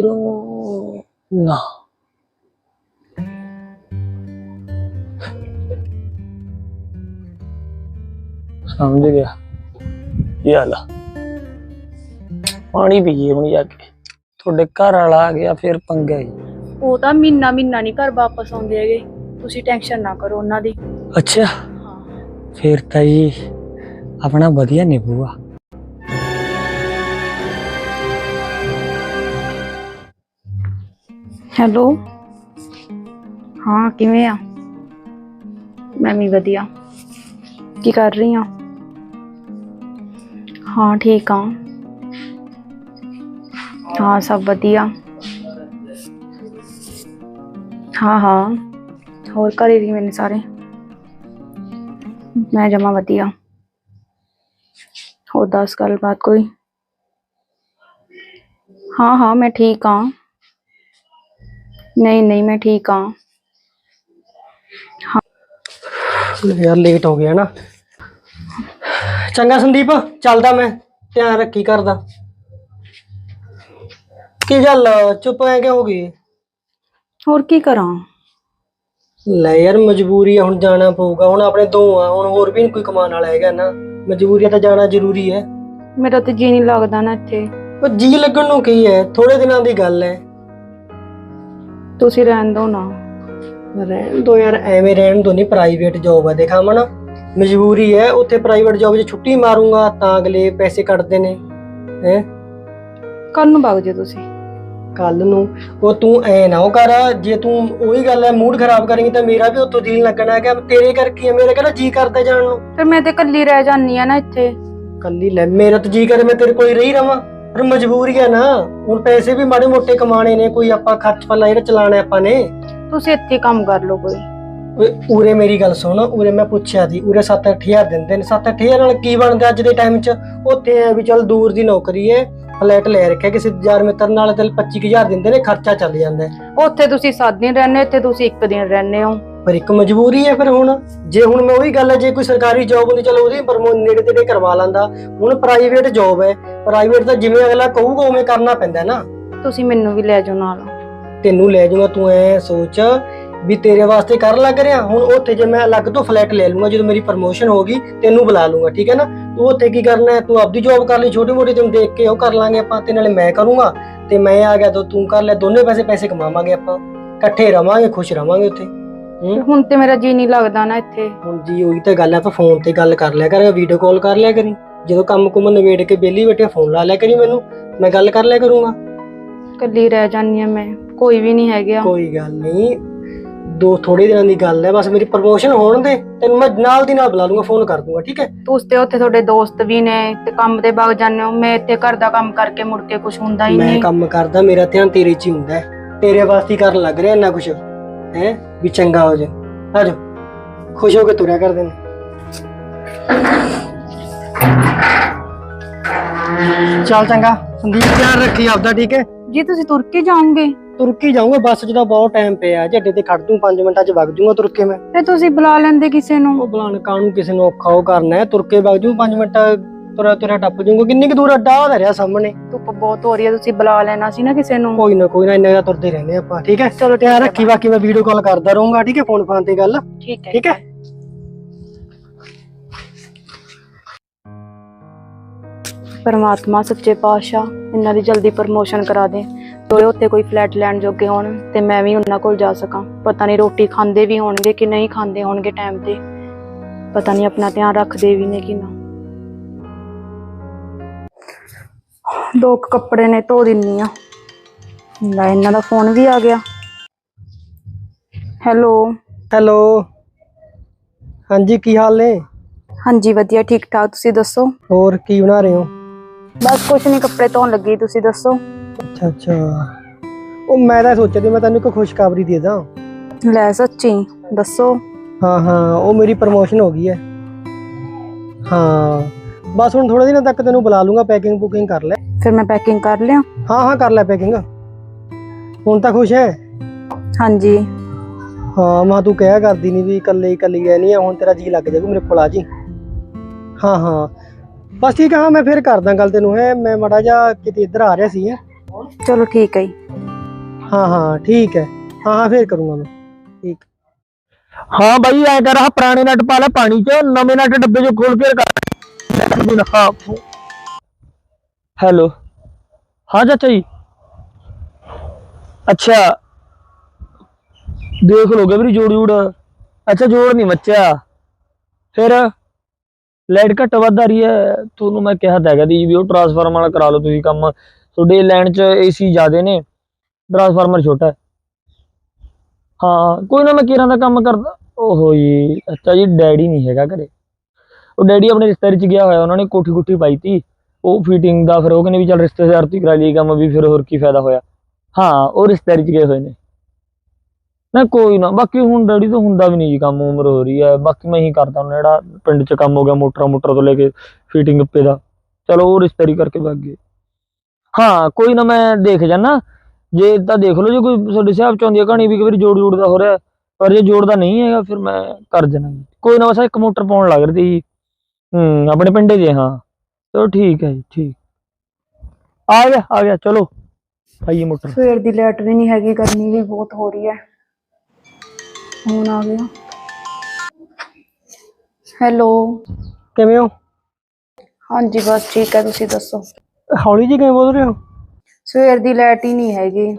ਇਧਰੋਂ ਨਾ ਸਮਝ ਗਿਆ ਇਹ ਹਾਲਾ ਪਾਣੀ ਪੀਏ ਹੁਣ ਜਾ ਕੇ। ਤੁਹਾਡੇ ਘਰ ਵਾਲਾ ਆ ਗਿਆ ਫਿਰ ਪੰਗਾ ਹੀ। ਉਹ ਤਾਂ ਮਹੀਨਾ ਮਹੀਨਾ ਨਹੀਂ ਘਰ ਵਾਪਸ ਆਉਂਦੇ ਹੈਗੇ। ਤੁਸੀਂ ਟੈਨਸ਼ਨ ਨਾ ਕਰੋ ਉਹਨਾਂ ਦੀ। ਅੱਛਾ। ਹਾਂ। ਫਿਰ ਤਾਂ ਜੀ ਆਪਣਾ ਵਧੀਆ ਨਿਭੂਗਾ। ਹੈਲੋ ਹਾਂ ਕਿਵੇਂ ਆ? ਮੈਂ ਵੀ ਵਧੀਆ ਕੀ ਕਰ ਰਹੀ ਆ ਹਾਂ ਠੀਕ ਆ ਹਾਂ ਸਭ ਵਧੀਆ ਹਾਂ ਹਾਂ ਹੋਰ ਘਰੇ ਵੀ ਮੈਨੇ ਸਾਰੇ ਮੈਂ ਜਮਾ ਵਧੀਆ ਹੋਰ ਦੱਸ ਗੱਲਬਾਤ ਕੋਈ ਹਾਂ ਹਾਂ ਮੈਂ ਠੀਕ ਆ ਨਹੀਂ ਨਹੀਂ ਮੈਂ ਠੀਕ ਆ ਯਾਰ ਲੇਟ ਹੋ ਗਿਆ ਨਾ। ਚੰਗਾ ਸੰਦੀਪ ਚੱਲਦਾ ਮੈਂ। ਧਿਆਨ ਰੱਖੀ ਕਰਦਾ। ਕੀ ਗੱਲ ਚੁੱਪ ਐ ਕਿ ਹੋ ਗਈ? ਹੋਰ ਕੀ ਕਰਾਂ? ਲੈ ਯਾਰ ਮਜਬੂਰੀ ਆ ਹੁਣ ਜਾਣਾ ਪਊਗਾ। ਹੁਣ ਆਪਣੇ ਦੋ ਆ ਹੁਣ ਹੋਰ ਵੀ ਨੀ ਕੋਈ ਕਮਾਉਣ ਵਾਲਾ ਹੈਗਾ ਨਾ। ਮਜਬੂਰੀ ਆ ਤਾਂ ਜਾਣਾ ਜ਼ਰੂਰੀ ਹੈ। ਮੇਰਾ ਤੇ ਜੀ ਨਹੀਂ ਲੱਗਦਾ ਨਾ ਇੱਥੇ। ਉਹ ਜੀ ਲੱਗਣ ਨੂੰ ਕੀ ਹੈ? ਥੋੜੇ ਦਿਨਾਂ ਦੀ ਗੱਲ ਹੈ। ਤੁਸੀਂ ਰਹਿਣ ਦਿਓ ਨਾ। ਰਹਿਣ ਦੋ ਯਾਰ ਐਵੇਂ ਰਹਿਣ ਦੋ ਨਹੀਂ ਪ੍ਰਾਈਵੇਟ ਜੌਬ ਆ ਦੇਖਾ ਮਣਾ ਮਜਬੂਰੀ ਹੈ ਉੱਥੇ ਪ੍ਰਾਈਵੇਟ ਜੌਬ 'ਚ ਛੁੱਟੀ ਮਾਰੂੰਗਾ ਤਾਂ ਅਗਲੇ ਪੈਸੇ ਕੱਟਦੇ ਨੇ ਹੈ? ਕੱਲ ਨੂੰ ਵਗ ਜੇ ਤੁਸੀਂ। ਕੱਲ ਨੂੰ? ਉਹ ਤੂੰ ਐ ਨਾ ਉਹ ਕਰ ਜੇ ਤੂੰ ਉਹੀ ਗੱਲ ਹੈ ਮੂਡ ਖਰਾਬ ਕਰੇਂਗੀ ਤਾਂ ਮੇਰਾ ਵੀ ਉੱਤੋਂ ਦਿਲ ਲੱਗਣਾ ਹੈ ਕਿ ਤੇਰੇ ਕਰਕੇ ਹੈ ਮੇਰਾ ਕਹਿੰਦਾ ਜੀ ਕਰਦਾ ਜਾਣ ਨੂੰ? ਫਿਰ ਮੈਂ ਤੇ ਇਕੱਲੀ ਰਹਿ ਜਾਨੀ ਆ ਨਾ ਇੱਥੇ। ਕੱਲੀ ਲੈ ਮੇਰਾ ਤਾਂ ਜੀ ਕਰੇ ਮੈਂ ਤੇਰੇ ਕੋਲ ਹੀ ਰਹੀ ਰਵਾਂ। ਪਰ ਮਜਬੂਰੀ ਹੈ ਨਾ ਹੁਣ ਪੈਸੇ ਵੀ ਮਾੜੇ ਮੋਟੇ ਕਮਾਣੇ ਨੇ ਕੋਈ ਆਪਾਂ ਖਰਚ ਪੱਲਾ ਜਿਹੜਾ ਚਲਾਣਾ ਆਪਾਂ ਨੇ। ਤੁਸੀਂ ਇੱਥੇ ਕੰਮ ਕਰ ਲਓ ਕੋਈ। ਓਏ ਉਰੇ ਮੇਰੀ ਗੱਲ ਸੁਣ ਉਰੇ ਮੈਂ ਪੁੱਛਿਆ ਸੀ ਉਰੇ 7-8000 ਦਿੰਦੇ ਨੇ। 7-8000 ਨਾਲ ਕੀ ਬਣਦਾ ਅੱਜ ਦੇ ਟਾਈਮ 'ਚ? ਉੱਥੇ ਐ ਵੀ ਚੱਲ ਦੂਰ ਦੀ ਨੌਕਰੀ ਹੈ। ਫਲੈਟ ਲੈ ਰੱਖਿਆ ਕਿਸੇ ਯਾਰ ਮਿੱਤਰ ਨਾਲ ਤੇ 25000 ਦਿੰਦੇ ਨੇ ਖਰਚਾ ਚੱਲ ਜਾਂਦਾ ਹੈ। ਉੱਥੇ ਤੁਸੀਂ 7 ਦਿਨ ਰਹਿੰਦੇ ਇੱਥੇ ਤੁਸੀਂ ਇੱਕ ਦਿਨ ਰਹਿੰਦੇ ਹੋ। ਪਰ ਇੱਕ ਮਜਬੂਰੀ ਹੈ ਫਿਰ ਹੁਣ। ਜੇ ਹੁਣ ਮੈਂ ਉਹੀ ਗੱਲ ਹੈ ਜੇ ਕੋਈ ਸਰਕਾਰੀ ਜੌਬ ਹੁੰਦੀ ਚਲੋ ਉਹਦੀ ਪ੍ਰਮੋ ਨੇੜੇ ਤੇੜੇ ਕਰਵਾ ਲਾਂਦਾ। ਹੁਣ ਪ੍ਰਾਈਵੇਟ ਜੌਬ ਹੈ ਪ੍ਰਾਈਵੇਟ ਤਾਂ ਜਿਵੇਂ ਅਗਲਾ ਕਹੂਗਾ ਉਵੇਂ ਕਰਨਾ ਪੈਂਦਾ ਨਾ। ਤੁਸੀਂ ਮੈਨੂੰ ਵੀ ਲੈ ਜਾਓ ਨਾਲ। ਤੈਨੂੰ ਲੈ ਜਾਊਗਾ ਤੂੰ ਐ ਸੋਚ। ਵੀ ਤੇਰੇ ਵਾਸਤੇ ਕਰ ਲੱਗ ਰਿਹਾ ਹੁਣ ਉੱਥੇ ਜੇ ਮੈਂ ਅਲੱਗ ਤੋਂ ਫਲੈਟ ਲੈ ਲੂੰਗਾ ਜਦੋਂ ਮੇਰੀ ਪ੍ਰਮੋਸ਼ਨ ਹੋਗੀ ਤੈਨੂੰ ਬੁਲਾ ਲੂੰਗਾ ਠੀਕ ਹੈ ਨਾ? ਤੂੰ ਉੱਥੇ ਕੀ ਕਰਨਾ ਹੈ? ਤੂੰ ਆਪਦੀ ਜੌਬ ਕਰ ਲਈ ਛੋਟੀ ਮੋਟੀ ਤੈਨੂੰ ਦੇਖ ਕੇ ਉਹ ਕਰ ਲਾਂਗੇ ਆਪਾਂ ਤੇ ਨਾਲੇ ਮੈਂ ਕਰੂੰਗਾ ਤੇ ਮੈਂ ਆ ਗਿਆ ਤਾਂ ਤੂੰ ਕਰ ਲੈ ਦੋਨੇ ਪੈਸੇ ਪੈਸੇ ਕਮਾਵਾਂਗੇ ਆਪਾਂ ਇਕੱਠੇ ਰਵਾਂਗੇ ਖੁਸ਼ ਰਵਾਂਗੇ ਉੱਥੇ ਹੁਣ ਤੇ ਮੇਰਾ ਜੀ ਨਹੀਂ ਲੱਗਦਾ ਨਾ ਇੱਥੇ। ਹੁਣ ਜੀ ਉਹੀ ਤਾਂ ਗੱਲ ਹੈ ਆਪਾਂ ਫੋਨ ਤੇ ਗੱਲ ਕਰ ਲਿਆ ਕਰ ਵੀਡੀਓ ਕਾਲ ਕਰ ਲਿਆ ਕਰੀ ਜਦੋਂ ਕੰਮ ਕੁਮ ਨਵੇੜ ਕੇ ਬੇਲੀ ਬੈਠੇ ਫੋਨ ਲਾ ਲਿਆ ਕਰੀ ਮੈਨੂੰ ਮੈਂ ਗੱਲ ਕਰ ਲਿਆ ਕਰੂੰਗਾ। ਇਕੱਲੀ ਰਹਿ ਜਾਨੀ ਆ ਮੈਂ ਕੋਈ ਵੀ ਨਹੀਂ ਹੈਗਾ। ਕੋਈ ਗੱਲ ਨਹੀਂ ਦੋ ਥੋੜੇ ਦਿਨਾਂ ਦੀ ਗੱਲ ਹੈ ਬਸ ਮੇਰੀ ਪ੍ਰਮੋਸ਼ਨ ਹੋਣ ਦੇ ਤੈਨੂੰ ਮੈਂ ਨਾਲ ਦੀ ਨਾਲ ਬੁਲਾ ਲੂੰਗਾ ਫੋਨ ਕਰ ਦੂੰਗਾ ਠੀਕ ਹੈ? ਤੁਸੀਂ ਤੇ ਉੱਥੇ ਤੁਹਾਡੇ ਦੋਸਤ ਵੀ ਨੇ ਤੇ ਕੰਮ ਤੇ ਵਗ ਜਾਂਦੇ ਹੋ ਮੈਂ ਇੱਥੇ ਘਰ ਦਾ ਕੰਮ ਕਰਕੇ ਮੁੜ ਕੇ ਕੁਝ ਹੁੰਦਾ ਹੀ ਮੈਂ ਨਹੀਂ। ਕੰਮ ਕਰਦਾ ਮੇਰਾ ਧਿਆਨ ਤੇਰੇ 'ਚ ਹੀ ਹੁੰਦਾ ਹੈ। ਤੇਰੇ ਵਾਸਤੇ ਹੀ ਕਰਨ ਲੱਗ ਰਿਹਾ ਇੰਨਾ ਕੁਝ ਹੈ? ਵੀ ਚੰਗਾ ਹੋ ਜਾ ਆ ਜਾ ਖੁਸ਼ ਹੋ ਕੇ ਤੁਰਿਆ ਕਰਦੇ ਨੇ ਚੱਲ ਚੰਗਾ ਸੰਦੀਪ ਧਿਆਨ ਰੱਖੀ ਆਪਦਾ ਠੀਕ ਹੈ? ਜੀ ਤੁਸੀਂ ਤੁਰ ਕੇ ਜਾਓਗੇ। ਤੁਰ ਕੇ ਜਾਊਂਗਾ ਬੱਸ 'ਚ ਤਾਂ ਬਹੁਤ ਟਾਈਮ ਪਿਆ ਜੇ ਅੱਡੇ ਤੇ ਖੜ ਦੂੰ 5 ਮਿੰਟਾਂ 'ਚ ਵਗ ਜੂੰਗਾ ਤੁਰ ਕੇ ਮੈਂ। ਤੇ ਤੁਸੀਂ ਬੁਲਾ ਲੈਂਦੇ ਕਿਸੇ ਨੂੰ? ਉਹ ਬੁਲਾਣ ਕਾਹਨੂੰ ਕਿਸੇ ਨੂੰ ਔਖਾ ਉਹ ਕਰਨਾ ਹੈ ਤੁਰ ਕੇ ਵਗ ਜੂ 5 ਮਿੰਟ ਤੁਰਾ ਤੁਰਾ ਟੱਪ ਜੂੰਗਾ। ਕਿੰਨੀ ਕੁ ਦੂਰ ਅੱਡਾ ਉਹਦਾ ਰਿਹਾ ਸਾਹਮਣੇ? ਧੁੱਪ ਬਹੁਤ ਹੋ ਰਹੀ ਹੈ ਤੁਸੀਂ ਬੁਲਾ ਲੈਣਾ ਸੀ ਨਾ ਕਿਸੇ ਨੂੰ। ਕੋਈ ਨਾ ਕੋਈ ਨਾ ਇੰਨਾ ਜਿਹਾ ਤੁਰਦੇ ਰਹਿੰਦੇ ਆਪਾਂ ਠੀਕ ਹੈ? ਚਲੋ ਧਿਆਨ ਰੱਖੀ ਬਾਕੀ ਮੈਂ ਵੀਡੀਓ ਕਾਲ ਕਰਦਾ ਰਹੂੰਗਾ ਠੀਕ ਹੈ? ਫੋਨ ਫਾਨ ਤੇ ਗੱਲ। ਠੀਕ ਹੈ। ਠੀਕ ਹੈ? ਪਰਮਾਤਮਾ ਸੱਚੇ ਪਾਤਸ਼ਾਹ ਇਹਨਾਂ ਦੀ ਜਲਦੀ ਪ੍ਰਮੋਸ਼ਨ ਕਰਾ ਦੇ। ਤੋਏ ਉੱਥੇ ਕੋਈ ਫਲੈਟ ਲੈਣ ਜੋਗੇ ਹੋਣ ਤੇ ਮੈਂ ਵੀ ਉਹਨਾਂ ਕੋਲ ਜਾ ਸਕਾਂ। ਪਤਾ ਨਹੀਂ ਰੋਟੀ ਖਾਂਦੇ ਵੀ ਹੋਣਗੇ ਕਿ ਨਹੀਂ ਖਾਂਦੇ ਹੋਣਗੇ ਟਾਈਮ ਤੇ। ਪਤਾ ਨਹੀਂ ਆਪਣਾ ਧਿਆਨ ਰੱਖਦੇ ਵੀ ਨੇ ਕਿ ਨਾ। ਦੋ ਕੱਪੜੇ ਨੇ ਧੋ ਦਿੰਨੀ ਆ। ਲੈ ਇਹਨਾਂ ਦਾ ਫੋਨ ਵੀ ਆ ਗਿਆ। ਹੈਲੋ ਹੈਲੋ ਹਾਂਜੀ ਕੀ ਹਾਲ ਨੇ? ਹਾਂਜੀ ਵਧੀਆ ਠੀਕ ਠਾਕ ਤੁਸੀਂ ਦੱਸੋ? ਹੋਰ ਕੀ ਬਣਾ ਰਹੇ ਹੋ? ਬਸ ਕੁਛ ਨਹੀਂ ਕੱਪੜੇ ਧੋਣ ਲੱਗੀ। ਤੁਸੀਂ ਦੱਸੋ? ਅੱਛਾ ਅੱਛਾ। ਉਹ ਮੈਂ ਤਾਂ ਸੋਚਿਆ ਸੀ ਮੈਂ ਤੈਨੂੰ ਇੱਕ ਖੁਸ਼ਖਬਰੀ ਦੇ ਦਾਂ। ਲੈ ਸੱਚੀ ਦੱਸੋ। ਹਾਂ ਹਾਂ ਉਹ ਮੇਰੀ ਪ੍ਰਮੋਸ਼ਨ ਹੋ ਗਈ ਹੈ ਹਾਂ ਬਸ ਹੁਣ ਥੋੜੇ ਦਿਨਾਂ ਤੱਕ ਤੈਨੂੰ ਬੁਲਾ ਲੂੰਗਾ ਪੈਕਿੰਗ ਬੁਕਿੰਗ ਕਰ ਲੈ। ਫਿਰ ਮੈਂ ਪੈਕਿੰਗ ਕਰ ਲਿਆ। ਹਾਂ ਹਾਂ ਕਰ ਲੈ ਪੈਕਿੰਗ ਹੁਣ ਤਾਂ ਖੁਸ਼ ਹੈ ਹਾਂਜੀ। ਹਾਂ ਮਾਂ ਤੂੰ ਕਹਿਆ ਕਰਦੀ ਨਹੀਂ ਵੀ ਇਕੱਲੇ ਇਕੱਲੀ ਗਏ ਨਹੀਂ ਹੁਣ ਤੇਰਾ ਜੀ ਲੱਗ ਜਾਊਗਾ ਮੇਰੇ ਕੋਲ ਆ ਜੀ। ਹਾਂ ਹਾਂ। ਬਸ ਠੀਕ ਆ ਹਾਂ ਮੈਂ ਫਿਰ ਕਰਦਾ ਗੱਲ ਤੈਨੂੰ ਹੈ। ਮੈਂ ਮੜਾ ਜਾ ਕਿਤੇ ਇੱਧਰ ਆ ਰਿਹਾ ਸੀ ਹੈਂ। ਚਲੋ ਠੀਕ ਹੈ ਜੀ। ਹਾਂ ਹਾਂ ਠੀਕ ਹੈ। ਹਾਂ ਹਾਂ ਫੇਰ ਕਰੂੰਗਾ ਮੈਂ। ਠੀਕ। ਹਾਂ ਬਾਈ ਐ ਕਰ ਆਹ ਪੁਰਾਣੇ ਨਟ ਪਾ ਲੈ ਪਾਣੀ 'ਚ ਨਵੇਂ ਨਟ ਡੱਬੇ 'ਚ ਖੋਲ ਕੇ ਕਰ ਹੈਲੋ। ਹਾਂ ਚਾਚਾ ਜੀ। ਅੱਛਾ। ਦੇਖ ਲੋਗੇ ਵੀਰੇ ਜੋੜ ਜੋੜ। ਅੱਛਾ ਜੋੜ ਨਹੀਂ ਮੱਚਿਆ। ਫਿਰ ਲਾਈਟ ਘੱਟ ਵੱਧ ਆ ਰਹੀ ਹੈ। ਤੁਹਾਨੂੰ ਮੈਂ ਕਿਹਾ ਤਾਂ ਹੈਗਾ ਦੀ ਵੀ ਉਹ ਟਰਾਂਸਫਾਰਮਰ ਵਾਲਾ ਕਰਾ ਲਓ ਤੁਸੀਂ ਕੰਮ। ਤੁਹਾਡੇ ਲਾਈਨ 'ਚ ਏਸੀ ਜ਼ਿਆਦੇ ਨੇ ਟਰਾਂਸਫਾਰਮਰ ਛੋਟਾ ਹੈ। ਹਾਂ, ਕੋਈ ਨਾ ਮੈਂ ਕੀਰਾਂ ਦਾ ਕੰਮ ਕਰਦਾ। ਓਹੋ ਜੀ, ਅੱਛਾ ਜੀ, ਡੈਡੀ ਨਹੀਂ ਹੈਗਾ ਘਰੇ। ਉਹ ਡੈਡੀ ਆਪਣੇ ਰਿਸ਼ਤੇਦਾਰੀ ਚ ਗਿਆ ਹੋਇਆ, ਉਹਨਾਂ ਨੇ ਕੋਠੀ ਕੁੱਠੀ ਪਾਈ ਤੀ। ਉਹ ਫਿਟਿੰਗ ਦਾ ਫਿਰ ਉਹ ਕਹਿੰਦੇ ਵੀ ਚੱਲ ਰਿਸ਼ਤੇਦਾਰ ਤੋਂ ਕਰਾ ਲਈ ਕੰਮ ਵੀ, ਫਿਰ ਹੋਰ ਕੀ ਫਾਇਦਾ ਹੋਇਆ। ਹਾਂ, ਉਹ ਰਿਸ਼ਤੇਦਾਰੀ ਚ ਗਏ ਹੋਏ ਨੇ। ਨਾ ਕੋਈ ਨਾ, ਬਾਕੀ ਹੁਣ ਡੈਡੀ ਤੋਂ ਹੁੰਦਾ ਵੀ ਨਹੀਂ ਜੀ, ਕੰਮ ਉਮਰ ਹੋ ਰਹੀ ਹੈ। ਬਾਕੀ ਮੈਂ ਹੀ ਕਰਦਾ ਹੁਣ ਜਿਹੜਾ ਪਿੰਡ ਚ ਕੰਮ ਹੋ ਗਿਆ ਮੋਟਰਾਂ ਮੋਟਰ ਤੋਂ ਲੈ ਕੇ ਫਿਟਿੰਗ ਉੱਪੇ ਦਾ। ਚਲੋ, ਉਹ ਰਿਸ਼ਤੇਦਾਰੀ ਕਰਕੇ ਵਗ ਗਏ। ਹਾਂ ਕੋਈ ਨਾ ਮੈਂ ਦੇਖ ਜਾਨਾ। ਜੇ ਤਾਂ ਦੇਖ ਲਓ ਜੇ ਕੋਈ ਤੁਹਾਡੇ ਹਿਸਾਬ ਚ ਆਉਂਦੀ ਹੈ ਕਹਾਣੀ ਵੀ ਕਿ ਵਾਰੀ ਜੋੜ ਜੋੜ ਦਾ ਹੋ ਰਿਹਾ ਪਰ ਜੇ ਜੋੜ ਦਾ ਨਹੀਂ ਹੈਗਾ ਫਿਰ ਮੈਂ ਕਰ ਜਾਣਾ ਜੀ। ਕੋਈ ਨਾ ਬਸ ਇੱਕ ਮੋਟਰ ਪਾਉਣ ਲੱਗ ਰਹੀ ਸੀ। ਹੂੰ ਆਪਣੇ ਪਿੰਡੇ ਦੇ ਹਾਂ। ਚਲੋ ਠੀਕ ਹੈ ਜੀ ਠੀਕ। ਆ ਗਿਆ ਆ ਗਿਆ ਚਲੋ। ਆਈਏ ਮੋਟਰ। ਸਵੇਰ ਦੀ ਲਾਈਟ ਵੀ ਨਹੀਂ ਹੈਗੀ ਗਰਮੀ ਵੀ ਬਹੁਤ ਹੋ ਰਹੀ ਹੈ। ਹੁਣ ਆ ਗਿਆ। ਹੈਲੋ ਕਿਵੇਂ ਹੋ? ਹਾਂਜੀ ਬਸ ਠੀਕ ਹੈ ਤੁਸੀਂ ਦੱਸੋ? ਹੌਲੀ ਜੀ ਕਿਵੇਂ ਬੋਲ ਰਹੇ ਹੋ? ਸਵੇਰ ਦੀ ਲਾਈਟ ਹੀ ਨਹੀਂ ਹੈਗੀ।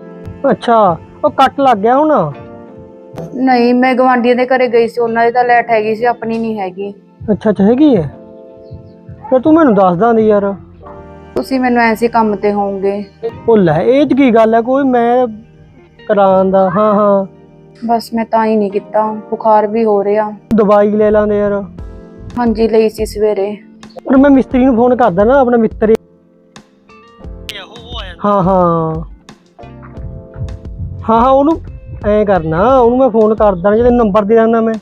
ਅੱਛਾ ਉਹ ਕੱਟ ਲੱਗ ਗਿਆ ਹੁਣ? ਨਹੀਂ ਮੈਂ ਗਵਾਂਢੀਆਂ ਦੇ ਘਰੇ ਗਈ ਸੀ ਉਹਨਾਂ ਦੀ ਤਾਂ ਲਾਈਟ ਹੈਗੀ ਸੀ ਆਪਣੀ ਨਹੀਂ ਹੈਗੀ। ਅੱਛਾ ਅੱਛਾ ਹੈਗੀ ਹੈ ਫਿਰ ਤੂੰ ਮੈਨੂੰ ਦੱਸ ਦਾਂਦੀ ਯਾਰ। ਤੁਸੀਂ ਮੈਨੂੰ ਐਸੇ ਕੰਮ ਤੇ ਹੋਵੋਗੇ। ਉਹ ਲੈ ਇਹ ਚ ਕੀ ਗੱਲ ਹੈ? ਕੋਈ ਮੈਂ ਕਰਾਂ ਦਾ ਹਾਂ ਹਾਂ। ਬਸ ਮੈਂ ਤਾਂ ਹੀ ਨਹੀਂ ਕੀਤਾ ਬੁਖਾਰ ਵੀ ਹੋ ਰਿਹਾ। ਦਵਾਈ ਲੈ ਲਾਂਦੇ ਯਾਰ। ਹਾਂਜੀ ਲਈ ਸੀ ਸਵੇਰੇ। ਪਰ ਮੈਂ ਮਿਸਤਰੀ ਨੂੰ ਫੋਨ ਕਰਦਾ ਨਾ ਆਪਣਾ ਮਿਸਤਰੀ ਹਾਂ ਹਾਂ। ਹਾਂ ਹਾਂ ਉਹਨੂੰ ਐ ਕਰਨਾ ਉਹਨੂੰ ਮੈਂ ਫੋਨ ਕਰਦਾ ਜਿਹਦੇ ਨੰਬਰ ਦੇ ਦਿੰਦਾ ਮੈਂ।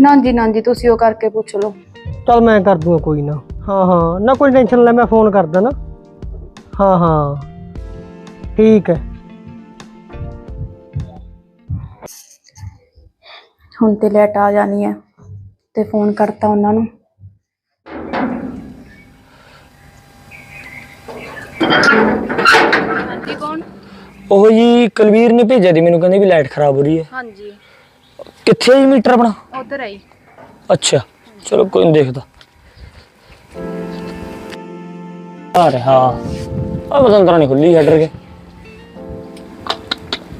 ਨਾ ਜੀ ਨਾ ਜੀ ਤੁਸੀਂ ਉਹ ਕਰਕੇ ਪੁੱਛ ਲਓ। ਚਲ ਮੈਂ ਕਰ ਦੂੰਗਾ ਕੋਈ ਨਾ। ਹਾਂ ਹਾਂ ਨਾ ਕੋਈ ਟੈਨਸ਼ਨ ਲੈ ਮੈਂ ਫੋਨ ਕਰਦਾ ਨਾ। ਹਾਂ ਹਾਂ। ਠੀਕ ਹੈ। ਹੁਣ ਤੇ ਲਾਈਟ ਆ ਜਾਣੀ ਹੈ ਤੇ ਫੋਨ ਕਰਤਾ ਉਹਨਾਂ ਨੂੰ। ਉਹ ਜੀ ਕੁਲਵੀਰ ਨੇ ਭੇਜਿਆ ਦੀ ਮੈਨੂੰ ਕਹਿੰਦੇ ਵੀ ਲਾਈਟ ਖਰਾਬ ਹੋ ਰਹੀ ਹੈ। ਹਾਂਜੀ। ਕਿੱਥੇ ਹੈ ਜੀ ਮੀਟਰ ਆਪਣਾ? ਉਧਰ ਆਈ ਅੱਛਾ ਚਲੋ ਕੋਈ ਨਹੀਂ ਦੇਖਦਾ। ਆ ਰਿਹਾ ਆ ਬਸੰਤਰਾ ਨਹੀਂ ਖੁੱਲੀ ਹੈਡਰ ਕੇ।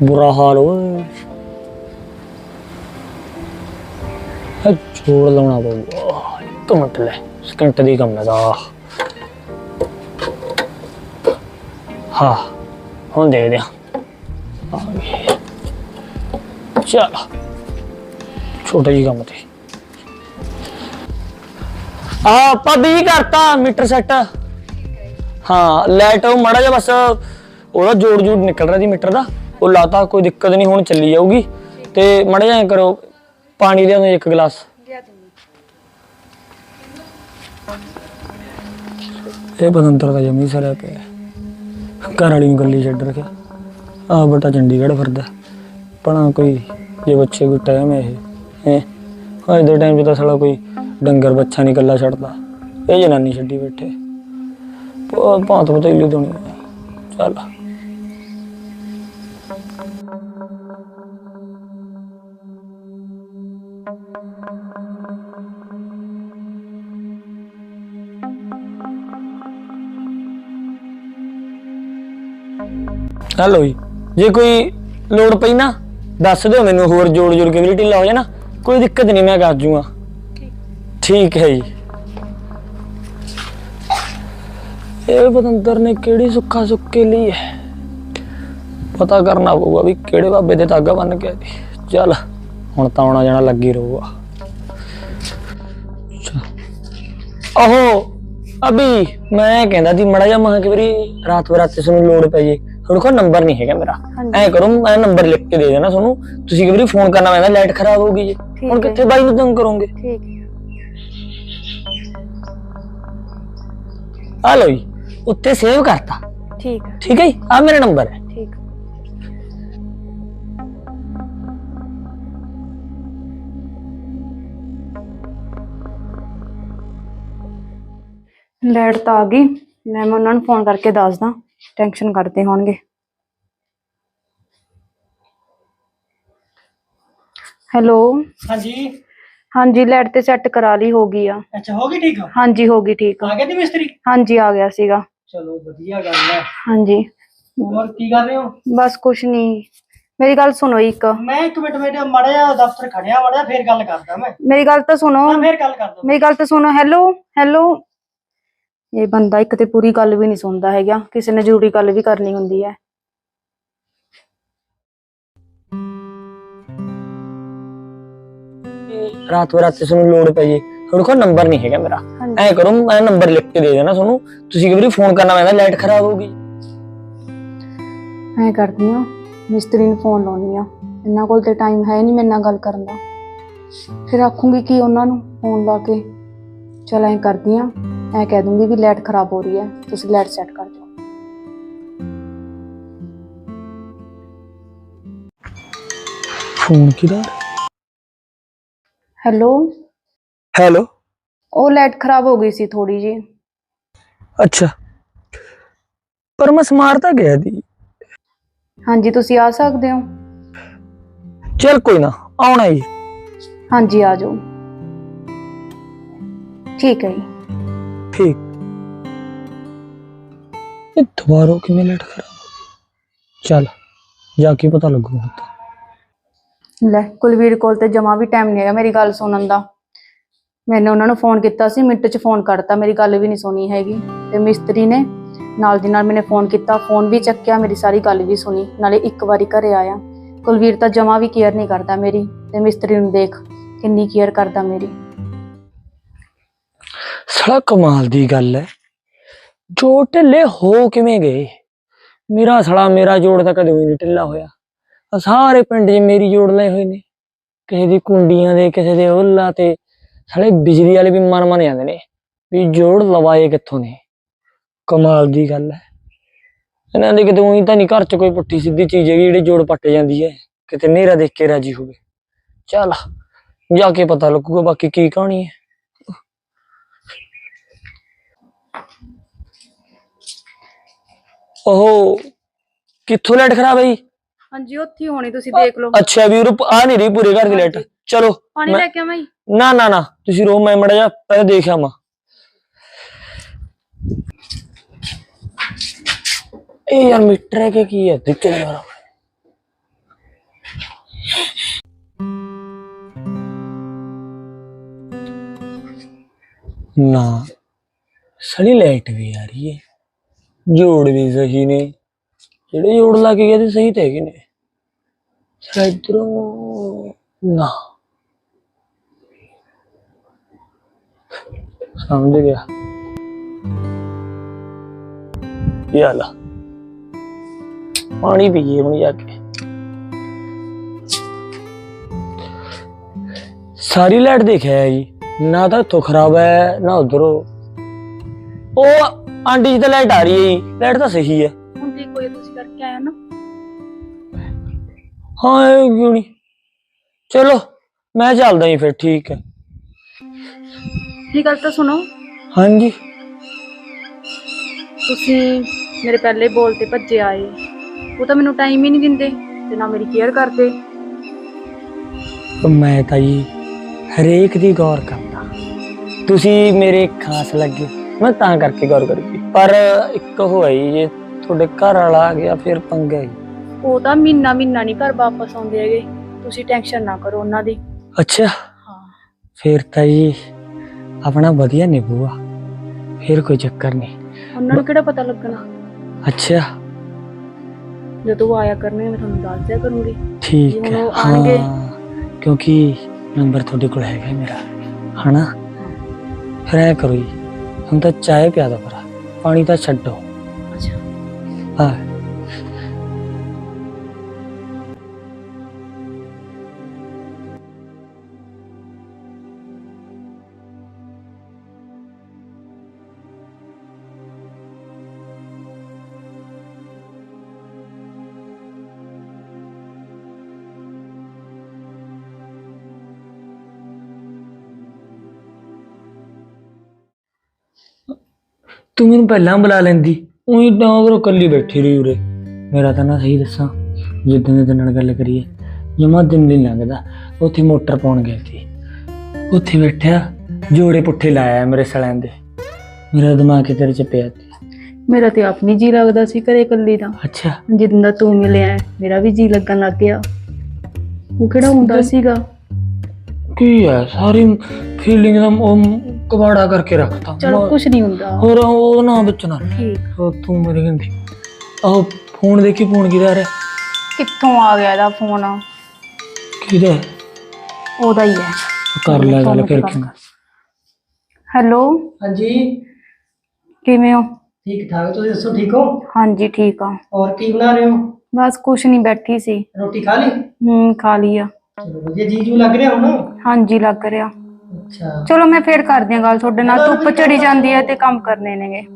ਬੁਰਾ ਹਾਲ ਓਏ। ਇਹ ਜੋੜ ਲਾਉਣਾ ਪਊਗਾ ਇੱਕ ਮਿੰਟ ਲੈ ਸਕਿੰਟ ਦੀ ਕੰਮ ਲਗਾ ਹਾਂ ਹੁਣ ਦੇ ਦਿਆਂ ਆ ਚਲ ਛੋਟਾ ਜੀ ਕੰਮ ਤੇ ਆ ਭਾਬੀ ਕਰਤਾ, ਮੀਟਰ ਸੈੱਟ ਹਾਂ ਲਾਈਟ ਉਹ ਮੜਾ ਜਿਹਾ ਬਸ ਉਹਦਾ ਜੋੜ ਜੋੜ ਨਿਕਲ ਰਿਹਾ ਸੀ ਮੀਟਰ ਦਾ। ਉਹ ਲਾਤਾ, ਕੋਈ ਦਿੱਕਤ ਨਹੀਂ, ਹੁਣ ਚੱਲੀ ਜਾਊਗੀ। ਤੇ ਮੜਾ ਜਿਹਾ ਕਰੋ, ਪਾਣੀ ਲਿਆਓ ਇੱਕ ਗਲਾਸ। ਇਹ ਬਦੰਤਰ ਦਾ ਜਮੀ ਸਰਿਆ ਪਿਆ। ਘਰ ਵਾਲੀ ਨੂੰ ਗੱਲੀ ਛੱਡ ਰੱਖਿਆ। ਆ ਬਟਾ ਚੰਡੀਗੜ੍ਹ ਫਿਰਦਾ। ਭਲਾ ਕੋਈ ਜੇ ਬੱਚੇ ਕੋਈ ਟਾਈਮ ਹੈ ਇਹ, ਹੈ? ਅੱਜ ਦੇ ਟਾਈਮ 'ਚ ਤਾਂ ਸਾਲਾ ਕੋਈ ਡੰਗਰ ਬੱਚਾ ਨਹੀਂ ਇਕੱਲਾ ਛੱਡਦਾ। ਇਹ ਜਨਾਨੀ ਛੱਡੀ ਬੈਠੇ। ਭ- ਭਾਂਤ ਬਤੇਲੀ ਦੁਨੀਆ ਚੱਲ। ਹੈਲੋ ਜੀ। ਜੇ ਕੋਈ ਲੋੜ ਪਈ ਨਾ, ਦੱਸ ਦਿਓ ਮੈਨੂੰ ਹੋਰ ਜੋੜ ਜੋੜ ਕੇ ਵੀ ਢਿੱਲਾ ਹੋ ਜਾਣਾ। ਕੋਈ ਦਿੱਕਤ ਨਹੀਂ, ਮੈਂ ਕਰ ਜੂਗਾ। ਠੀਕ ਹੈ ਜੀ। ਇਹ ਬਤੰਦਰ ਨੇ ਕਿਹੜੀ ਸੁੱਖਾ ਸੁੱਕੇ ਲਈ ਹੈ? ਪਤਾ ਕਰਨਾ ਪਊਗਾ ਵੀ ਕਿਹੜੇ ਬਾਬੇ ਦੇ ਧਾਗਾ ਬੰਨ ਕੇ ਆਈ ਚੱਲ, ਹੁਣ ਤਾਂ ਆਉਣਾ ਜਾਣਾ ਲੱਗੀ ਰਹੂਗਾ। ਚੱਲ। ਆਹੋ, ਅਭੀ, ਮੈਂ ਕਹਿੰਦਾ ਸੀ, ਮੜਾ ਜਾ ਮਾਂ ਕਿ ਵਾਰੀ ਰਾਤ ਬਰਾਤੇ ਸਾਨੂੰ ਲੋੜ ਪਈ ਜੇ। ਤੁਹਾਡੇ ਕੋਲ ਨੰਬਰ ਨਹੀਂ ਹੈਗਾ ਮੇਰਾ। ਐ ਕਰੋ ਮੈਂ ਨੰਬਰ ਲਿਖ ਕੇ ਦੇ ਦੇਣਾ ਤੁਹਾਨੂੰ। ਤੁਸੀਂ ਕਿ ਵਾਰੀ ਫੋਨ ਕਰਨਾ ਪੈਂਦਾ ਲਾਈਟ ਖਰਾਬ ਹੋ ਗਈ ਜੀ ਹੁਣ। ਕਿੱਥੇ ਬਾਈ ਨੂੰ ਤੰਗ ਕਰੋਗੇ? ਠੀਕ ਹੈ। ਆ ਲਓ ਜੀ ਉੱਤੇ ਸੇਵ ਕਰਤਾ। ਠੀਕ ਹੈ। ਠੀਕ ਹੈ ਜੀ ਆ ਮੇਰਾ ਨੰਬਰ ਹੈ। ਠੀਕ ਲਾਈਟ ਤਾਂ ਆ ਗਈ। ਮੈਂ ਉਹਨਾਂ ਨੂੰ ਫੋਨ ਕਰਕੇ ਦੱਸਦਾ। ਟੈਨਸ਼ਨ ਕਰਦੇ ਹੋਣਗੇ। ਹੈਲੋ। ਹਾਂਜੀ। ਹਾਂਜੀ ਲੈਟ ਤੇ ਸੈੱਟ ਕਰਾ ਲਈ ਹੋ ਗਈ ਆ। ਅੱਛਾ ਹੋ ਗਈ ਠੀਕ ਹਾਂਜੀ ਹੋ ਗਈ ਠੀਕ ਆ। ਆ ਗਿਆ ਤੇ ਮਿਸਤਰੀ? ਹਾਂਜੀ ਆ ਗਿਆ ਸੀਗਾ। ਚਲੋ ਵਧੀਆ ਗੱਲ ਹੈ ਹਾਂਜੀ। ਹੋਰ ਕੀ ਕਰ ਰਹੇ ਹੋ? ਬਸ ਕੁਛ ਨਹੀਂ। ਮੇਰੀ ਗੱਲ ਸੁਣੋ ਇੱਕ। ਮੈਂ ਇੱਕ ਮਿੰਟ ਮੇਰੇ ਮਾੜਾ ਦਫ਼ਤਰ ਖੜਿਆ ਮਾੜਾ ਫੇਰ ਗੱਲ ਕਰਦਾ ਮੈਂ। ਮੇਰੀ ਗੱਲ ਤਾਂ ਸੁਣੋ। ਮੈਂ ਫੇਰ ਗੱਲ ਕਰਦਾ। ਮੇਰੀ ਗੱਲ ਤਾਂ ਸੁਣੋ। Hello hello. ਇਹ ਬੰਦਾ ਇੱਕ ਤੇ ਪੂਰੀ ਗੱਲ ਵੀ ਨਹੀਂ ਸੁਣਦਾ ਹੈਗਾ ਕਿਸੇ ਨੇ ਜ਼ਰੂਰੀ ਗੱਲ ਵੀ ਕਰਨੀ ਹੁੰਦੀ ਹੈ। ਰਾਤ ਬਰਾਤੇ ਤੁਹਾਨੂੰ ਲੋੜ ਪੈ ਜੇ ਤੁਹਾਡੇ ਕੋਲ ਨੰਬਰ ਨਹੀਂ ਹੈਗਾ ਮੇਰਾ। ਐ ਕਰੋ ਮੈਂ ਨੰਬਰ ਲਿਖ ਕੇ ਦੇ ਦੇਣਾ ਤੁਹਾਨੂੰ। ਤੁਸੀਂ ਕਈ ਵਾਰੀ ਫੋਨ ਕਰਨਾ ਪੈਂਦਾ ਲਾਈਟ ਖਰਾਬ ਹੋ ਗਈ। ਐ ਕਰਦੀ ਆ ਮਿਸਤਰੀ ਨੂੰ ਫੋਨ ਲਾਉਣੀ ਆ ਇਹਨਾਂ ਕੋਲ ਤੇ ਟਾਈਮ ਹੈ ਨਹੀਂ ਮੇਰੇ ਨਾਲ ਗੱਲ ਕਰਨ ਦਾ। ਫਿਰ ਆਖੂੰਗੀ ਕਿ ਉਹਨਾਂ ਨੂੰ ਫੋਨ ਲਾ ਕੇ। ਚਲ ਐ ਕਰਦੀ ਆ ਐ ਕਹਿ ਦੂੰਗੀ ਵੀ ਲਾਈਟ ਖਰਾਬ ਹੋ ਰਹੀ ਹੈ ਤੁਸੀਂ ਲਾਈਟ ਸੈੱਟ ਕਰ ਦਿਓ। ਫੋਨ ਕਿਦਾ ਹੈਲੋ ਹੈਲੋ ਉਹ ਲਾਈਟ ਖਰਾਬ ਹੋ ਗਈ ਸੀ ਥੋੜੀ ਜੀ ਅੱਛਾ। ਪਰ ਮੈਂ ਸਮਾਰਤਾ ਗਿਆ ਦੀ ਹਾਂਜੀ ਤੁਸੀਂ ਆ ਸਕਦੇ ਹੋ। ਚਲ ਕੋਈ ਨਾ ਆਉਣਾ ਜੀ ਹਾਂਜੀ ਆ ਜਾਓ। ਠੀਕ ਹੈ ਜੀ। ਕਿਵੇਂ ਲਾਈਟ ਖਰਾਬ ਹੋ ਗਈ? ਚੱਲ ਜਾ ਕੇ ਪਤਾ ਲੱਗੂ ਹੁਣ ਤਾਂ। ਲੈ ਕੁਲਵੀਰ ਕੋਲ ਤੇ ਜਮਾ ਵੀ ਟਾਈਮ ਨਹੀਂ ਹੈਗਾ ਮੇਰੀ ਗੱਲ ਸੁਣਨ ਦਾ। ਮੈंने ਉਹਨਾਂ ਨੂੰ ਫੋਨ ਕੀਤਾ ਸੀ ਮਿੰਟ 'ਚ ਫੋਨ ਕਰਤਾ ਮੇਰੀ ਗੱਲ ਵੀ ਨਹੀਂ ਸੁਣੀ ਹੈਗੀ। ਤੇ ਮਿਸਤਰੀ ਨੇ ਨਾਲ ਦੀ ਨਾਲ ਮੈਨੇ ਫੋਨ ਕੀਤਾ ਫੋਨ ਵੀ ਚੱਕਿਆ ਮੇਰੀ ਸਾਰੀ ਗੱਲ ਵੀ ਸੁਣੀ ਨਾਲੇ ਇੱਕ ਵਾਰੀ ਘਰੇ ਆਇਆ। ਕੁਲਵੀਰ ਤਾਂ ਜਮਾ ਵੀ ਕੇਅਰ ਨਹੀਂ ਕਰਦਾ ਮੇਰੀ ਤੇ ਮਿਸਤਰੀ ਨੂੰ ਦੇਖ ਕਿੰਨੀ ਕੇਅਰ ਕਰਦਾ ਮੇਰੀ। ਸੜਾ ਕਮਾਲ ਦੀ ਗੱਲ ਹੈ ਜੋ ਢਿੱਲੇ ਹੋ ਕਿਵੇਂ ਗਏ? ਮੇਰਾ ਸੜਾ ਮੇਰਾ ਜੋੜ ਤਾਂ ਕਦੇ ਨਹੀਂ ਢਿੱਲਾ ਹੋਇਆ। ਆਹ ਸਾਰੇ ਪਿੰਡ 'ਚ ਮੇਰੀ ਜੋੜ ਲਏ ਹੋਏ ਨੇ। ਕਿਸੇ ਦੀ ਕੁੰਡੀਆਂ ਦੇ, ਕਿਸੇ ਦੇ ਉੱਲਾ ਤੇ ਸਾਲੇ ਬਿਜਲੀ ਵਾਲੇ ਵੀ ਮਨ ਮਨ ਜਾਂਦੇ ਨੇ ਵੀ ਜੋੜ ਲਵਾਏ ਕਿੱਥੋਂ ਨੇ। ਕਮਾਲ ਦੀ ਗੱਲ ਹੈ ਇਹਨਾਂ ਦੇ ਕਿਤੇ ਉਹੀ ਤਾਂ ਨਹੀਂ ਘਰ 'ਚ ਕੋਈ ਪੁੱਠੀ ਸਿੱਧੀ ਚੀਜ਼ ਹੈਗੀ ਜਿਹੜੀ ਜੋੜ ਪੱਟ ਜਾਂਦੀ ਹੈ ਕਿਤੇ ਨੇਰਾ ਦੇਖ ਕੇ ਰਾਜੀ ਹੋਵੇ। ਚੱਲ, ਜਾ ਕੇ ਪਤਾ ਲੱਗੂਗਾ ਬਾਕੀ ਕੀ ਕਹਾਣੀ ਹੈ ਉਹ ਕਿੱਥੋਂ ਲਾਈਟ ਖਰਾਬ ਹੈ ਹਾਂਜੀ ਉੱਥੇ ਹੀ ਹੋਣੀ ਤੁਸੀਂ ਦੇਖ ਲਓ। ਅੱਛਾ ਵੀ ਉਹ ਆ ਨਹੀਂ ਰਹੀ ਪੂਰੇ ਘਰ ਦੀ ਲਾਈਟ ਚਲੋ ਪਾਣੀ ਲੈ ਕੇ ਆਵਾਂ ਜੀ? ਨਾ ਨਾ ਨਾ ਤੁਸੀਂ ਰੋ ਮੈਂ ਮੜਾ ਜਾ ਪਹਿਲਾਂ ਦੇਖ ਆਵਾਂ। ਇਹ ਯਾਰ ਮੀਟਰ ਹੈ ਕਿ ਕੀ ਹੈ? ਦਿੱਤੇ ਯਾਰ ਨਾ ਸੜੀ ਲਾਈਟ ਵੀ ਆ ਰਹੀ ਹੈ। ਜੋੜ ਵੀ ਸਹੀ ਨੇ। ਜਿਹੜੇ ਜੋੜ ਲਾ ਕੇ ਗਏ ਤੇ ਸਹੀ ਤੇ ਹੈਗੇ ਨੇ। ਸਾਲਾ ਇੱਧਰੋਂ ਨਾ। ਸਮਝ ਗਿਆ। ਇਹ ਪਾਣੀ ਪੀਏ ਹੁਣ ਜਾ ਕੇ। ਸਾਰੀ ਲਾਈਟ ਦੇਖਿਆ ਜੀ। ਨਾ ਤਾਂ ਇੱਥੋਂ ਖਰਾਬ ਹੈ, ਨਾ ਉਧਰੋਂ। ਉਹ ਆਂਟੀ ਜੀ ਤਾਂ ਲਾਈਟ ਆ ਰਹੀ ਹੈ ਜੀ। ਲਾਈਟ ਤਾਂ ਸਹੀ ਹੈ। ਹੁਣ ਠੀਕ ਤੁਸੀਂ ਕਰਕੇ ਆਏ ਹੋ ਨਾ। ਹਾਂ ਇਹ ਕਿਉਂ ਨਹੀਂ ਚਲੋ ਮੈਂ ਚੱਲਦਾ ਜੀ ਫਿਰ ਠੀਕ ਹੈ। ਇਹ ਗੱਲ ਤਾਂ ਸੁਣੋ। ਹਾਂਜੀ। ਤੁਸੀਂ ਮੇਰੇ ਪਹਿਲੇ ਬੋਲ ਤੇ ਭੱਜੇ ਆਏ। ਉਹ ਤਾਂ ਮੈਨੂੰ ਟਾਈਮ ਹੀ ਨਹੀਂ ਦਿੰਦੇ ਤੇ ਨਾ ਮੇਰੀ ਕੇਅਰ ਕਰਦੇ। ਮੈਂ ਤਾਂ ਜੀ ਹਰੇਕ ਦੀ ਗੌਰ ਕਰਦਾ। ਤੁਸੀਂ ਮੇਰੇ ਖਾਸ ਲੱਗੇ। ਮੈਂ ਤਾਂ ਕਰਕੇ ਗੌਰ ਕਰੀ ਪਰ ਇੱਕ ਹੋਈ ਜੇ ਤੁਹਾਡੇ ਘਰ ਵਾਲਾ ਆ ਗਿਆ ਫਿਰ ਪੰਗਾ ਹੀ ਉਹ ਤਾਂ ਮਹੀਨਾ ਮਹੀਨਾ ਨਹੀਂ ਘਰ ਵਾਪਸ ਆਉਂਦੇ ਹੈਗੇ। ਤੁਸੀਂ ਟੈਨਸ਼ਨ ਨਾ ਕਰੋ ਉਹਨਾਂ ਦੀ। ਅੱਛਾ। ਹਾਂ। ਫਿਰ ਤਾਂ ਜੀ ਆਪਣਾ ਵਧੀਆ ਨਿਭੂਆ ਫਿਰ ਕੋਈ ਚੱਕਰ ਨਹੀਂ। ਉਹਨਾਂ ਨੂੰ ਕਿਹੜਾ ਪਤਾ ਲੱਗਣਾ? ਅੱਛਾ। ਜਦੋਂ ਉਹ ਆਇਆ ਕਰਨੇ ਮੈਂ ਤੁਹਾਨੂੰ ਦੱਸ ਦਿਆ ਕਰੂੰਗੀ। ਠੀਕ ਹੈ। ਹਾਂ। ਕਿਉਂਕਿ ਨੰਬਰ ਤੁਹਾਡੇ ਕੋਲ ਹੈਗਾ ਮੇਰਾ। ਹਨਾ? ਫਿਰ ਐ ਕਰੋ ਜੀ। ਹੁਣ ਤਾਂ ਚਾਹ ਪਿਆ ਦੋ ਭਰਾ ਪਾਣੀ ਤਾਂ ਛੱਡੋ ਅੱਛਾ ਹਾਂ ਤੂੰ ਮੈਨੂੰ ਪਹਿਲਾਂ ਬੁਲਾ ਲੈਂਦੀ। ਉਹੀ ਤਾਂ ਉਹ ਕੱਲੀ ਬੈਠੀ ਰਹੀ ਉਰੇ। ਮੇਰਾ ਤਾਂ ਨਾ ਸਹੀ ਦੱਸਾਂ ਜਿੱਦਾਂ ਦੇ ਨਾਲ ਗੱਲ ਕਰੀਏ ਜਮਾ ਦਿਨ ਨਹੀਂ ਲੰਘਦਾ ਉੱਥੇ ਮੋਟਰ ਪਾਉਣ ਗਏ ਸੀ। ਉੱਥੇ ਬੈਠਿਆ ਜੋੜੇ ਪੁੱਠੇ ਲਾਇਆ ਮੇਰੇ ਸਲਿਆਂ ਦੇ। ਮੇਰਾ ਦਿਮਾਗ ਕਿਤੇ ਚ ਪਿਆ ਸੀ? ਮੇਰਾ ਤੇ ਆਪ ਨਹੀਂ ਜੀ ਲੱਗਦਾ ਸੀ ਘਰੇ ਇਕੱਲੀ ਦਾ। ਅੱਛਾ। ਜਿੱਦਾਂ ਦਾ ਤੂੰ ਮਿਲਿਆ ਹੈ, ਮੇਰਾ ਵੀ ਜੀ ਲੱਗਣ ਲੱਗ ਗਿਆ। ਉਹ ਕਿਹੜਾ ਹੁੰਦਾ ਸੀਗਾ? ਕੀ ਹੈ ਸਾਰੀ ਫੀਲਿੰਗ ਦਾ ਉਹ ਕਬਾੜਾ ਕਰਕੇ ਰੱਖਤਾ ਚਲ ਕੁਛ ਨਹੀਂ ਹੁੰਦਾ। ਹੋਰ ਉਹ ਨਾ ਵਿੱਚ ਨਾ। ਠੀਕ। ਉਹ ਤੂੰ ਮੇਰੀ ਗੰਦੀ ਆਹ ਫੋਨ ਦੇਖੀ ਫੋਨ ਕਿਹਦਾ ਰਿਹਾ? ਕਿੱਥੋਂ ਆ ਗਿਆ ਇਹਦਾ ਫੋਨ? ਕਿਹਦਾ? ਹੈ? ਉਹਦਾ ਹੀ ਹੈ। ਕਰ ਲੈ ਗੱਲ ਫਿਰ ਕਿੰਨਾ ਹੈਲੋ? ਹਾਂਜੀ। ਕਿਵੇਂ ਹੋ? ਠੀਕ ਠਾਕ ਤੁਸੀਂ ਦੱਸੋ ਠੀਕ ਹੋ? ਹਾਂਜੀ ਠੀਕ ਆ। ਔਰ ਕੀ ਬਣਾ ਰਹੇ ਹੋ? ਬਸ ਕੁਛ ਨਹੀਂ ਬੈਠੀ ਸੀ। ਰੋਟੀ ਖਾ ਲਈ? ਹੂੰ ਖਾ ਲਈ ਆ। ਚਲੋ ਵਧੀਆ ਜੀ ਜੂ ਲੱਗ ਰਿਹਾ ਹੁਣ? ਹਾਂਜੀ ਲੱਗ ਰਿਹਾ। ਅੱਛਾ। ਚਲੋ ਮੈਂ ਫੇਰ ਕਰਦੀ ਹਾਂ ਗੱਲ ਤੁਹਾਡੇ ਨਾਲ। ਧੁੱਪ ਚੜੀ ਜਾਂਦੀ ਹੈ ਤੇ ਕੰਮ ਕਰਨੇ ਨੇਗੇ।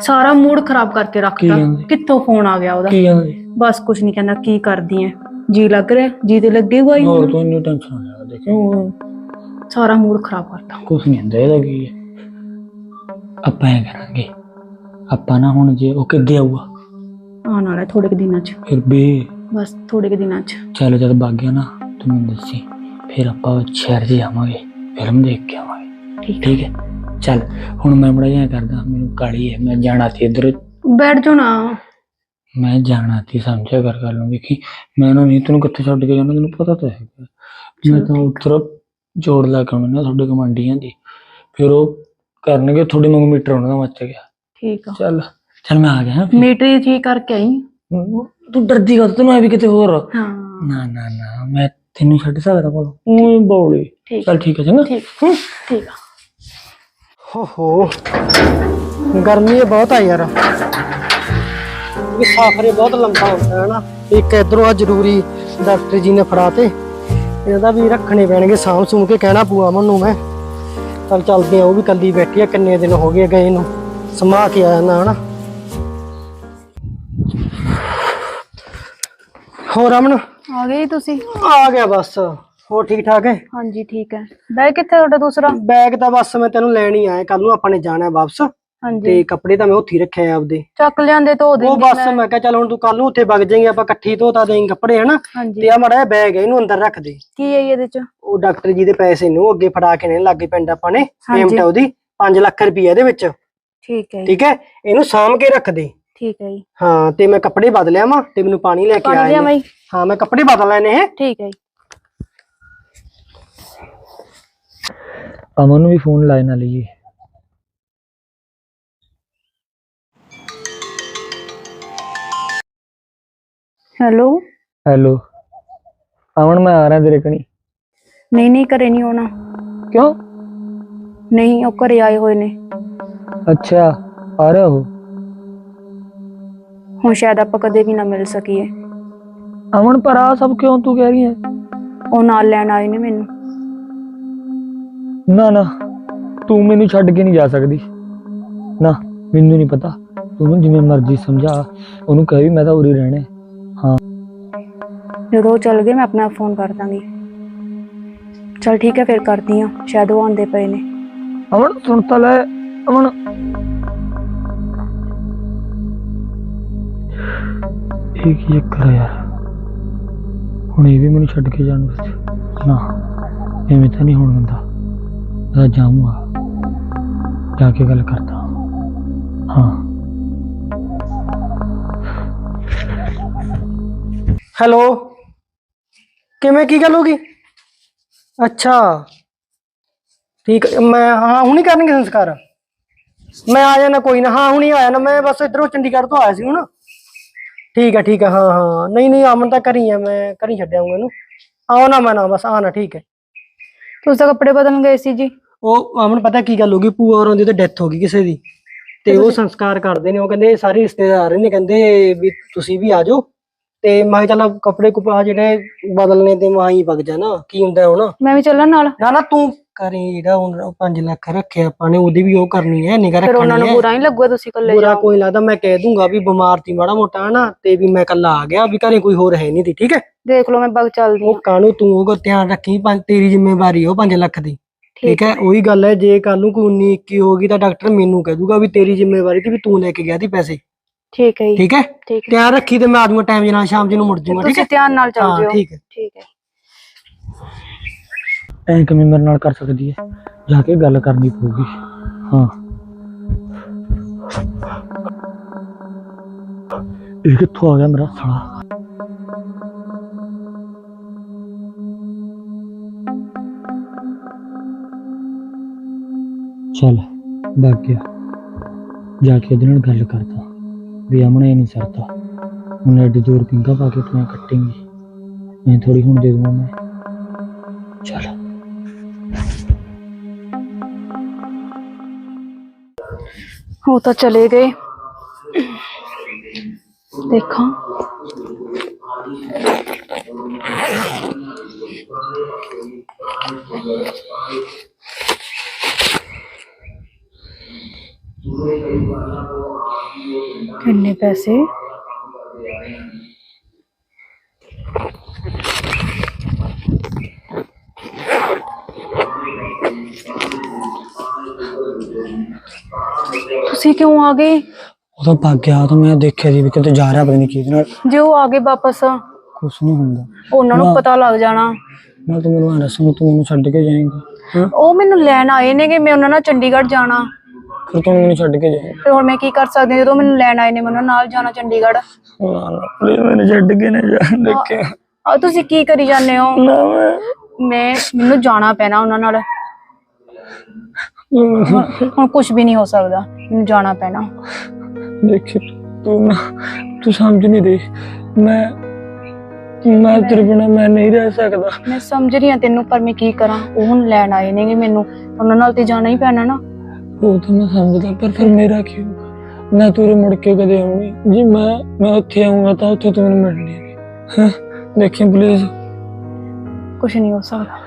ਸਾਰਾ ਮੂਡ ਖਰਾਬ ਕਰਕੇ ਰੱਖਤਾ ਕੀ ਕਹਿੰਦੇ? ਕਿੱਥੋਂ ਫੋਨ ਆ ਗਿਆ ਉਹਦਾ? ਕੀ ਕਹਿੰਦੇ? ਬਸ ਕੁਛ ਨਹੀਂ ਕਹਿੰਦਾ ਕੀ ਕਰਦੀ ਐ? ਜੀ ਲੱਗ ਰਿਹਾ? ਜੀ ਤੇ ਲੱਗੇਗਾ ਹੀ। ਹੋਰ ਤੂੰ ਇੰਨੀ ਟੈਨਸ਼ਨ ਨਾ ਲੈ ਦੇਖੋ। ਸਾਰਾ ਮੂਡ ਖਰਾਬ ਕਰਤਾ ਕੁਛ ਨਹੀਂ ਹੁੰਦਾ ਇਹਦਾ ਕੀ ਹੈ। ਆਪਾਂ ਐ ਕਰਾਂਗੇ। ਆਪਾਂ ਨਾ ਹੁਣ ਜੇ ਉਹ ਕਿੱਦੇ ਆਊਗਾ। ਆਉਣ ਵਾਲਾ ਥੋੜੇ ਕੁ ਦਿਨਾਂ ਚ। ਫਿਰ ਵੀ ਬਸ ਥੋੜੇ ਕੁ ਦਿਨਾਂ ਚ। ਚੱਲ ਜਦ ਵਗ ਗਿਆ ਨਾ ਤੂੰ ਮੈਨੂੰ ਦੱਸੀ। ਫਿਰ ਆਪਾਂ ਸ਼ਹਿਰ 'ਚ ਜਾਵਾਂਗੇ ਫਿਲਮ ਦੇਖ ਕੇ ਆਵਾਂਗੇ। ਠੀਕ ਹੈ। ਚੱਲ ਹੁਣ ਮੈਂ ਬੜਾ ਜਿਹਾ ਕਰਦਾ ਮੈਨੂੰ ਕਾਲੀ ਹੈ ਮੈਂ ਜਾਣਾ ਸੀ ਇੱਧਰ। ਬੈਠ ਜਾਓ ਨਾ। ਮੈਂ ਜਾਣਾ ਸੀ ਸਮਝਿਆ ਕਰ ਕਰ ਲੂੰਗੀ ਕਿ ਮੈਂ ਨਾ ਨਹੀਂ ਤੈਨੂੰ ਕਿੱਥੇ ਛੱਡ ਕੇ ਜਾਣਾ ਤੈਨੂੰ ਪਤਾ ਤਾਂ ਹੈਗਾ। ਮੈਂ ਤਾਂ ਉੱਧਰ ਜੋੜ ਲਾ ਕੇ ਆਉਣਾ ਨਾ ਤੁਹਾਡੇ ਕਮਾਂਡੀਆਂ ਦੀ। ਫਿਰ ਉਹ ਕਰਨਗੇ ਤੁਹਾਡੇ ਵਾਂਗੂ ਮੀਟਰ ਉਹਨਾਂ ਦਾ ਮੱਚ ਗਿਆ। ਠੀਕ ਆ। ਚੱਲ ਚੱਲ ਮੈਂ ਆ ਗਿਆ ਹਾਂ। ਮੀਟਰੀ ਠੀਕ ਕਰਕੇ ਆਈ। ਤੂੰ ਡਰਦੀ ਕਾ ਤੈਨੂੰ ਐ ਵੀ ਕਿਤੇ ਹੋਰ। ਹਾਂ। ਨਾ ਨਾ ਨਾ ਮੈਂ ਤੈਨੂੰ ਛੱਡ ਸਕਦਾ ਕੋਲ ਉਹ ਬੌਲੀ। ਠੀਕ। ਚੱਲ ਠੀਕ ਹੈ ਚੰਗਾ। ਠੀਕ। ਠੀਕ ਆ। ਹੋ ਹੋ ਗਰਮੀ ਇਹ ਬਹੁਤ ਆ ਯਾਰ। ਵੀ ਸਾਫਰੇ ਬਹੁਤ ਲੰਬਾ ਹੁੰਦਾ ਹੈ ਨਾ? ਇੱਕ ਇਧਰੋਂ ਆ ਜ਼ਰੂਰੀ ਡਾਕਟਰ ਜੀ ਨੇ ਫੜਾ ਤੇ ਇਹਦਾ ਵੀ ਰੱਖਣੇ ਪੈਣਗੇ ਸਾਂਭ ਸੂਮ ਕੇ ਕਹਿਣਾ ਪੂਆ ਮਨੂੰ ਮੈਂ। ਚੱਲ ਚੱਲਦੇ ਆ ਉਹ ਵੀ ਕੱਲੀ ਬੈਠੀ ਆ ਕਿੰਨੇ ਦਿਨ ਹੋ ਗਏ ਗਏ ਨੂੰ। ਸਮਾ ਕੇ ਆਇਆ ਨਾ ਹਨਾ ਹੋਰ ਅਮਨ? ਆ ਗਏ ਤੁਸੀਂ? ਆ ਗਿਆ ਬਸ। ਹੋਰ ਠੀਕ ਠਾਕ ਹੈ? ਹਾਂਜੀ ਠੀਕ ਹੈ। ਬੈਗ ਕਿੱਥੇ ਤੁਹਾਡਾ ਦੂਸਰਾ? ਬੈਗ ਤਾਂ ਬਸ ਮੈਂ ਤੈਨੂੰ ਲੈਣ ਹੀ ਆਇਆ। ਕੱਲ ਨੂੰ ਆਪਾਂ ਨੇ ਜਾਣਾ ਹੈ ਵਾਪਸ। ਹਾਂਜੀ। ਤੇ ਕੱਪੜੇ ਤਾਂ ਮੈਂ ਉੱਥੇ ਹੀ ਰੱਖੇ ਆ ਆਪਦੇ। ਚੱਕ ਲਿਆਂਦੇ ਧੋ ਦੇ ਉਹ ਬਸ ਮੈਂ। ਕਿਹਾ ਚੱਲ ਹੁਣ ਤੂੰ ਕੱਲ ਨੂੰ ਉੱਥੇ ਵਗ ਜਾਏਂਗੇ ਆਪਾਂ ਇਕੱਠੀ ਧੋਤਾ ਦੇਂਗੇ ਕੱਪੜੇ ਹਨਾ? ਹਾਂਜੀ। ਤੇ ਆ ਮੜਾ ਬੈਗ ਹੈ ਇਹਨੂੰ ਅੰਦਰ ਰੱਖ ਦੇ। ਕੀ ਹੈ ਜੀ ਇਹਦੇ ਚ? ਉਹ ਡਾਕਟਰ ਜੀ ਦੇ ਪੈਸੇ ਨੇ ਅੱਗੇ ਫੜਾ ਕੇ ਨੇ ਲਾਗੇ ਪਿੰਡ ਆਪਾਂ ਨੇ। ਪੇਮੈਂਟ ਹੈ ਉਹਦੀ 5 ਲੱਖ ਰੁਪਏ ਇਹਦੇ ਵਿੱਚ। ਠੀਕ ਹੈ ਜੀ। ਠੀਕ ਹੈ? ਇਹਨੂੰ ਸਾਂਭ ਕੇ ਰੱਖ ਦੇ। ਠੀਕ ਹੈ ਜੀ। ਹਾਂ ਤੇ ਮੈਂ ਕੱਪੜੇ ਬਦਲਿਆ ਵਾਂ ਤੇ ਮੈਨੂੰ ਪਾਣੀ ਲੈ ਕੇ ਪਾਣੀ ਆਇਆ ਮੈਂ ਹਾਂ ਮੈਂ ਕੱਪੜੇ ਬਦਲ ਲੈਣੇ ਹੈ ਠੀਕ ਹੈ ਜੀ। ਅਮਨ ਨੂੰ ਵੀ ਫੋਨ ਲਾਇ ਨਾ ਲਈਏ ਹੈਲੋ? ਹੈਲੋ। ਅਮਨ ਮੈਂ ਆ ਰਿਹਾ ਤੇਰੇ ਕਣੀ ਨਹੀਂ ਨਹੀਂ ਘਰੇ ਨਹੀਂ ਆਉਣਾ। ਕਿਉਂ? ਨਹੀਂ ਉਹ ਘਰੇ ਆਏ ਹੋਏ ਨੇ। ਅੱਛਾ ਆ ਰਿਹਾ ਉਹ? ਹੁਣ ਸ਼ਾਇਦ ਆਪਾਂ ਕਦੇ ਵੀ ਨਾ ਮਿਲ ਸਕੀਏ। ਅਮਨ ਪਰ ਆ ਸਭ ਕਿਉਂ ਤੂੰ ਕਹਿ ਰਹੀ ਹੈ? ਉਹ ਨਾਲ ਲੈਣ ਆਏ ਨੇ ਮੈਨੂੰ। ਨਾ ਨਾ ਤੂੰ ਮੈਨੂੰ ਛੱਡ ਕੇ ਨਹੀਂ ਜਾ ਸਕਦੀ। ਨਾ ਮੈਨੂੰ ਨਹੀਂ ਪਤਾ। ਤੂੰ ਉਹਨੂੰ ਜਿਵੇਂ ਮਰਜ਼ੀ ਸਮਝਾ। ਉਹਨੂੰ ਕਹਿ ਵੀ ਮੈਂ ਤਾਂ ਉਰੀ ਰਹਿਣਾ ਹੈ। ਹਾਂ। ਜਦੋਂ ਉਹ ਚੱਲ ਗਏ ਮੈਂ ਆਪਣਾ ਫੋਨ ਕਰ ਦਾਂਗੀ। ਚਲ ਠੀਕ ਹੈ ਫਿਰ ਕਰਦੀ ਆ ਸ਼ਾਇਦ ਉਹ ਆਉਂਦੇ ਪਏ ਨੇ। ਅਮਨ ਸੁਣ ਤਾਂ ਲੈ। ਅਮਨ ਇਹ ਕੀ ਕਰ ਯਾਰ ਹੁਣ ਇਹ ਵੀ ਮੈਨੂੰ ਛੱਡ ਕੇ ਜਾਣ ਵਿੱਚ ਨਾ ਐਵੇਂ ਤਾਂ ਨਹੀਂ ਹੋਣ ਦਿੰਦਾ ਮੈਂ ਜਾਊਂਗਾ ਜਾ ਕੇ ਗੱਲ ਕਰਦਾ ਹਾਂ ਹੈਲੋ ਕਿਵੇਂ ਕੀ ਗੱਲ ਹੋ ਗਈ ਅੱਛਾ ਠੀਕ ਹੈ, ਮੈਂ ਹਾਂ ਹੁਣੀ ਕਰਨਗੇ ਸੰਸਕਾਰ ਮੈਂ ਆ ਜਾਣਾ ਕੋਈ ਨਾ ਹਾਂ ਹੁਣੀ ਆਇਆ ਨਾ ਮੈਂ ਬਸ ਇਧਰੋਂ ਚੰਡੀਗੜ੍ਹ ਤੋਂ ਆਇਆ ਸੀ ਹੁਣ ਠੀਕ ਹੈ ਠੀਕ ਹੈ ਹਾਂ ਹਾਂ। ਨਹੀਂ ਨਹੀਂ ਅਮਨ ਤਾਂ ਕਰੀ ਆ ਮੈਂ ਕਰੀ ਛੱਡਿਆਉਂਗਾ ਇਹਨੂੰ। ਆਓ ਨਾ ਮੈਂ ਨਾ ਬਸ ਆਣਾ ਠੀਕ ਹੈ। ਤੁਸੀਂ ਤਾਂ ਕੱਪੜੇ ਬਦਲਣ ਗਏ ਸੀ ਜੀ। ਉਹ ਅਮਨ ਪਤਾ ਕੀ ਗੱਲ ਹੋ ਗਈ ਭੂਆ ਹੋਰਾਂ ਦੀ ਤੇ ਡੈਥ ਹੋ ਗਈ ਕਿਸੇ ਦੀ। ਤੇ ਉਹ ਸੰਸਕਾਰ ਕਰਦੇ ਨੇ ਉਹ ਕਹਿੰਦੇ ਸਾਰੇ ਰਿਸ਼ਤੇਦਾਰ ਨੇ ਕਹਿੰਦੇ ਵੀ ਤੁਸੀਂ ਵੀ ਆ ਜਾਓ। ਤੇ ਮੈਂ ਚੱਲ ਕੱਪੜੇ ਕੁਪੜਾ ਜਿਹੜੇ ਬਦਲਨੇ ਤੇ ਮੈਂ ਹੀ ਵਗ ਜਾਣਾ ਕੀ ਹੁੰਦਾ ਹੁਣ? ਮੈਂ ਵੀ ਚੱਲਾਂ ਨਾਲ। ਨਾ ਨਾ ਤੂੰ ਕਰੀ ਜਿਹੜਾ ਹੁਣ 5 ਲੱਖ ਰੱਖਿਆ ਆਪਾਂ ਨੇ ਉਹਦੀ ਵੀ ਉਹ ਕਰਨੀ ਹੈ ਨਿਗਾ ਫਿਰ ਉਹਨਾਂ ਰੱਖਣੀ ਨੂੰ ਹੈ। ਬੁਰਾ ਨਹੀਂ ਲੱਗੂਗਾ ਤੁਸੀਂ ਇਕੱਲੇ ਬੁਰਾ ਕੋਈ ਲੱਗਦਾ ਮੈਂ ਕਹਿ ਦੂੰਗਾ ਵੀ ਬਿਮਾਰ ਸੀ ਮਾੜਾ ਮੋਟਾ ਹਨਾ ਤੇ ਵੀ ਮੈਂ ਕੱਲਾ ਆ ਗਿਆ ਵੀ ਘਰੇ ਕੋਈ ਹੋਰ ਹੈ ਨਹੀਂ ਸੀ ਠੀਕ ਹੈ? ਦੇਖ ਲਓ ਮੈਂ ਬਗ ਚੱਲਦੀ ਉਹ ਕਾਹਨੂੰ ਤੂੰ ਉਹ ਧਿਆਨ ਰੱਖੀ ਪੰਜ ਤੇਰੀ ਜ਼ਿੰਮੇਵਾਰੀ ਉਹ 5 ਲੱਖ ਦੀ ਠੀਕ ਹੈ? ਉਹੀ ਗੱਲ ਹੈ ਜੇ ਕੱਲ ਨੂੰ ਕੋਈ 19 21 ਹੋ ਗਈ ਤਾਂ ਡਾਕਟਰ ਮੈਨੂੰ ਕਹਿ ਦੂਗਾ ਵੀ ਤੇਰੀ ਜ਼ਿੰਮੇਵਾਰੀ ਸੀ ਵੀ ਤੂੰ ਲੈ ਕੇ ਗਿਆ ਸੀ ਪੈਸੇ। ਠੀਕ ਹੈ ਜੀ। ਠੀਕ ਹੈ? ਠੀਕ ਹੈ। ਧਿਆਨ ਰੱਖੀ ਤੇ ਮੈਂ ਆ ਜਾਊਂਗਾ ਟਾਈਮ ਨਾਲ ਸ਼ਾਮ ਜੀ ਨੂੰ ਮੁੜ ਜਾਊਂਗਾ ਠੀਕ ਤੁਸੀਂ ਹੈ? ਧਿਆਨ ਨਾਲ ਚੱਲ ਹਾਂ ਜਿਓ। ਠੀਕ ਹੈ। ਠੀਕ ਹੈ। ਐਂ ਕਿਵੇਂ ਮੇਰੇ ਨਾਲ ਕਰ ਸਕਦੀ ਹੈ ਜਾ ਕੇ ਗੱਲ ਕਰਨੀ ਪਊਗੀ ਹਾਂ ਇਹ ਕਿੱਥੋਂ ਆ ਗਿਆ ਮੇਰਾ ਸਾਲਾ ਚੱਲ ਲੱਗ ਗਿਆ ਜਾ ਕੇ ਉਹਦੇ ਨਾਲ ਗੱਲ ਕਰਦਾ ਵੀ ਅਮਨ ਇਹ ਨਹੀਂ ਸਰਦਾ ਹੁਣ ਐਡੀ ਦੂਰ ਪਿੰਗਾ ਪਾ ਕੇ ਤੂੰ ਕੱਟੇਂਗੀ ਮੈਂ ਥੋੜੀ ਹੁਣ ਦੇ ਦੂੰਗਾ ਮੈਂ ਚੱਲ ਉਹ ਤਾਂ ਚਲੇ ਗਏ ਦੇਖਾਂ ਕਿੰਨੇ ਪੈਸੇ ਤੁਸੀਂ ਕਿਉਂ ਆ ਗਏ? ਉਹ ਤਾਂ ਭੱਗ ਗਿਆ ਤਾਂ ਮੈਂ ਦੇਖਿਆ ਸੀ ਵੀ ਕਿਤੇ ਜਾ ਰਿਹਾ ਪਤਾ ਨਹੀਂ ਕਿਹਦੇ ਨਾਲ। ਜੇ ਉਹ ਆ ਗਏ ਵਾਪਸ? ਕੁਛ ਨਹੀਂ ਹੁੰਦਾ। ਉਹਨਾਂ ਨੂੰ। ਪਤਾ ਲੱਗ ਜਾਣਾ। ਮੈਂ ਤਾਂ ਮੈਨੂੰ ਦੱਸਾਂ ਤੂੰ ਮੈਨੂੰ ਛੱਡ ਕੇ ਜਾਏਂਗਾ ਉਹ ਮੈਨੂੰ ਲੈਣ ਆਏ ਨੇਗੇ ਮੈਂ ਉਹਨਾਂ ਨਾਲ ਚੰਡੀਗੜ੍ਹ ਜਾਣਾ। ਫਿਰ ਤੂੰ ਮੈਨੂੰ ਛੱਡ ਕੇ ਜਾਏਂਗਾ। ਤੇ ਹੁਣ ਮੈਂ ਕੀ ਕਰ ਸਕਦੀ ਜਦੋਂ ਮੈਨੂੰ ਲੈਣ ਆਏ ਨੇ ਮੈਂ ਉਹਨਾਂ ਨਾਲ ਜਾਣਾ ਚੰਡੀਗੜ੍ਹ? ਨਾ ਨਾ ਪਲੀਜ਼ ਮੈਨੂੰ ਛੱਡ ਕੇ ਨਾ ਜਾ ਦੇਖਿਆ। ਆ ਤੁਸੀਂ ਕੀ ਕਰੀ ਜਾਂਦੇ ਹੋ? ਨਾ ਮੈਂ ਮੈਨੂੰ ਜਾਣਾ ਪੈਣਾ ਉਹਨਾਂ ਨਾਲ। ਹੁਣ ਕੁਝ ਵੀ ਨਹੀਂ ਹੋ ਸਕਦਾ ਮੈਨੂੰ ਜਾਣਾ ਪੈਣਾ। ਦੇਖੀ ਤੂੰ ਨਾ ਤੂੰ ਸਮਝ ਨਹੀਂ ਰਹੀ। ਮੈਂ ਮੈਂ ਤੇਰੇ ਬਿਨਾ ਮੈਂ ਨਹੀਂ ਰਹਿ ਸਕਦਾ। ਮੈਂ ਸਮਝ ਰਹੀ ਹਾਂ ਤੈਨੂੰ ਪਰ ਮੈਂ ਕੀ ਕਰਾਂ? ਉਹ ਹੁਣ ਲੈਣ ਆਏ ਨੇਗੇ ਮੈਨੂੰ। ਉਹਨਾਂ ਨਾਲ ਤੇ ਜਾਣਾ ਹੀ ਪੈਣਾ ਨਾ। ਉਹ ਤਾਂ ਮੈਂ ਸਮਝਦਾ ਪਰ ਫਿਰ ਮੇਰਾ ਕੀ ਹੋਊਗਾ? ਮੈਂ ਤੇਰੇ ਮੁੜ ਕੇ ਕਦੇ ਆਉਣੀ ਜੀ ਮੈਂ ਮੈਂ ਉੱਥੇ ਆਉਂਗਾ ਤਾਂ ਉੱਥੇ ਤੂੰ ਮੈਨੂੰ ਮਿਲਣੀ ਹੈ ਹਾਂ? ਦੇਖੀ ਪਲੀਜ਼ ਕੁਝ ਨਹੀਂ ਹੋ ਸਕਦਾ।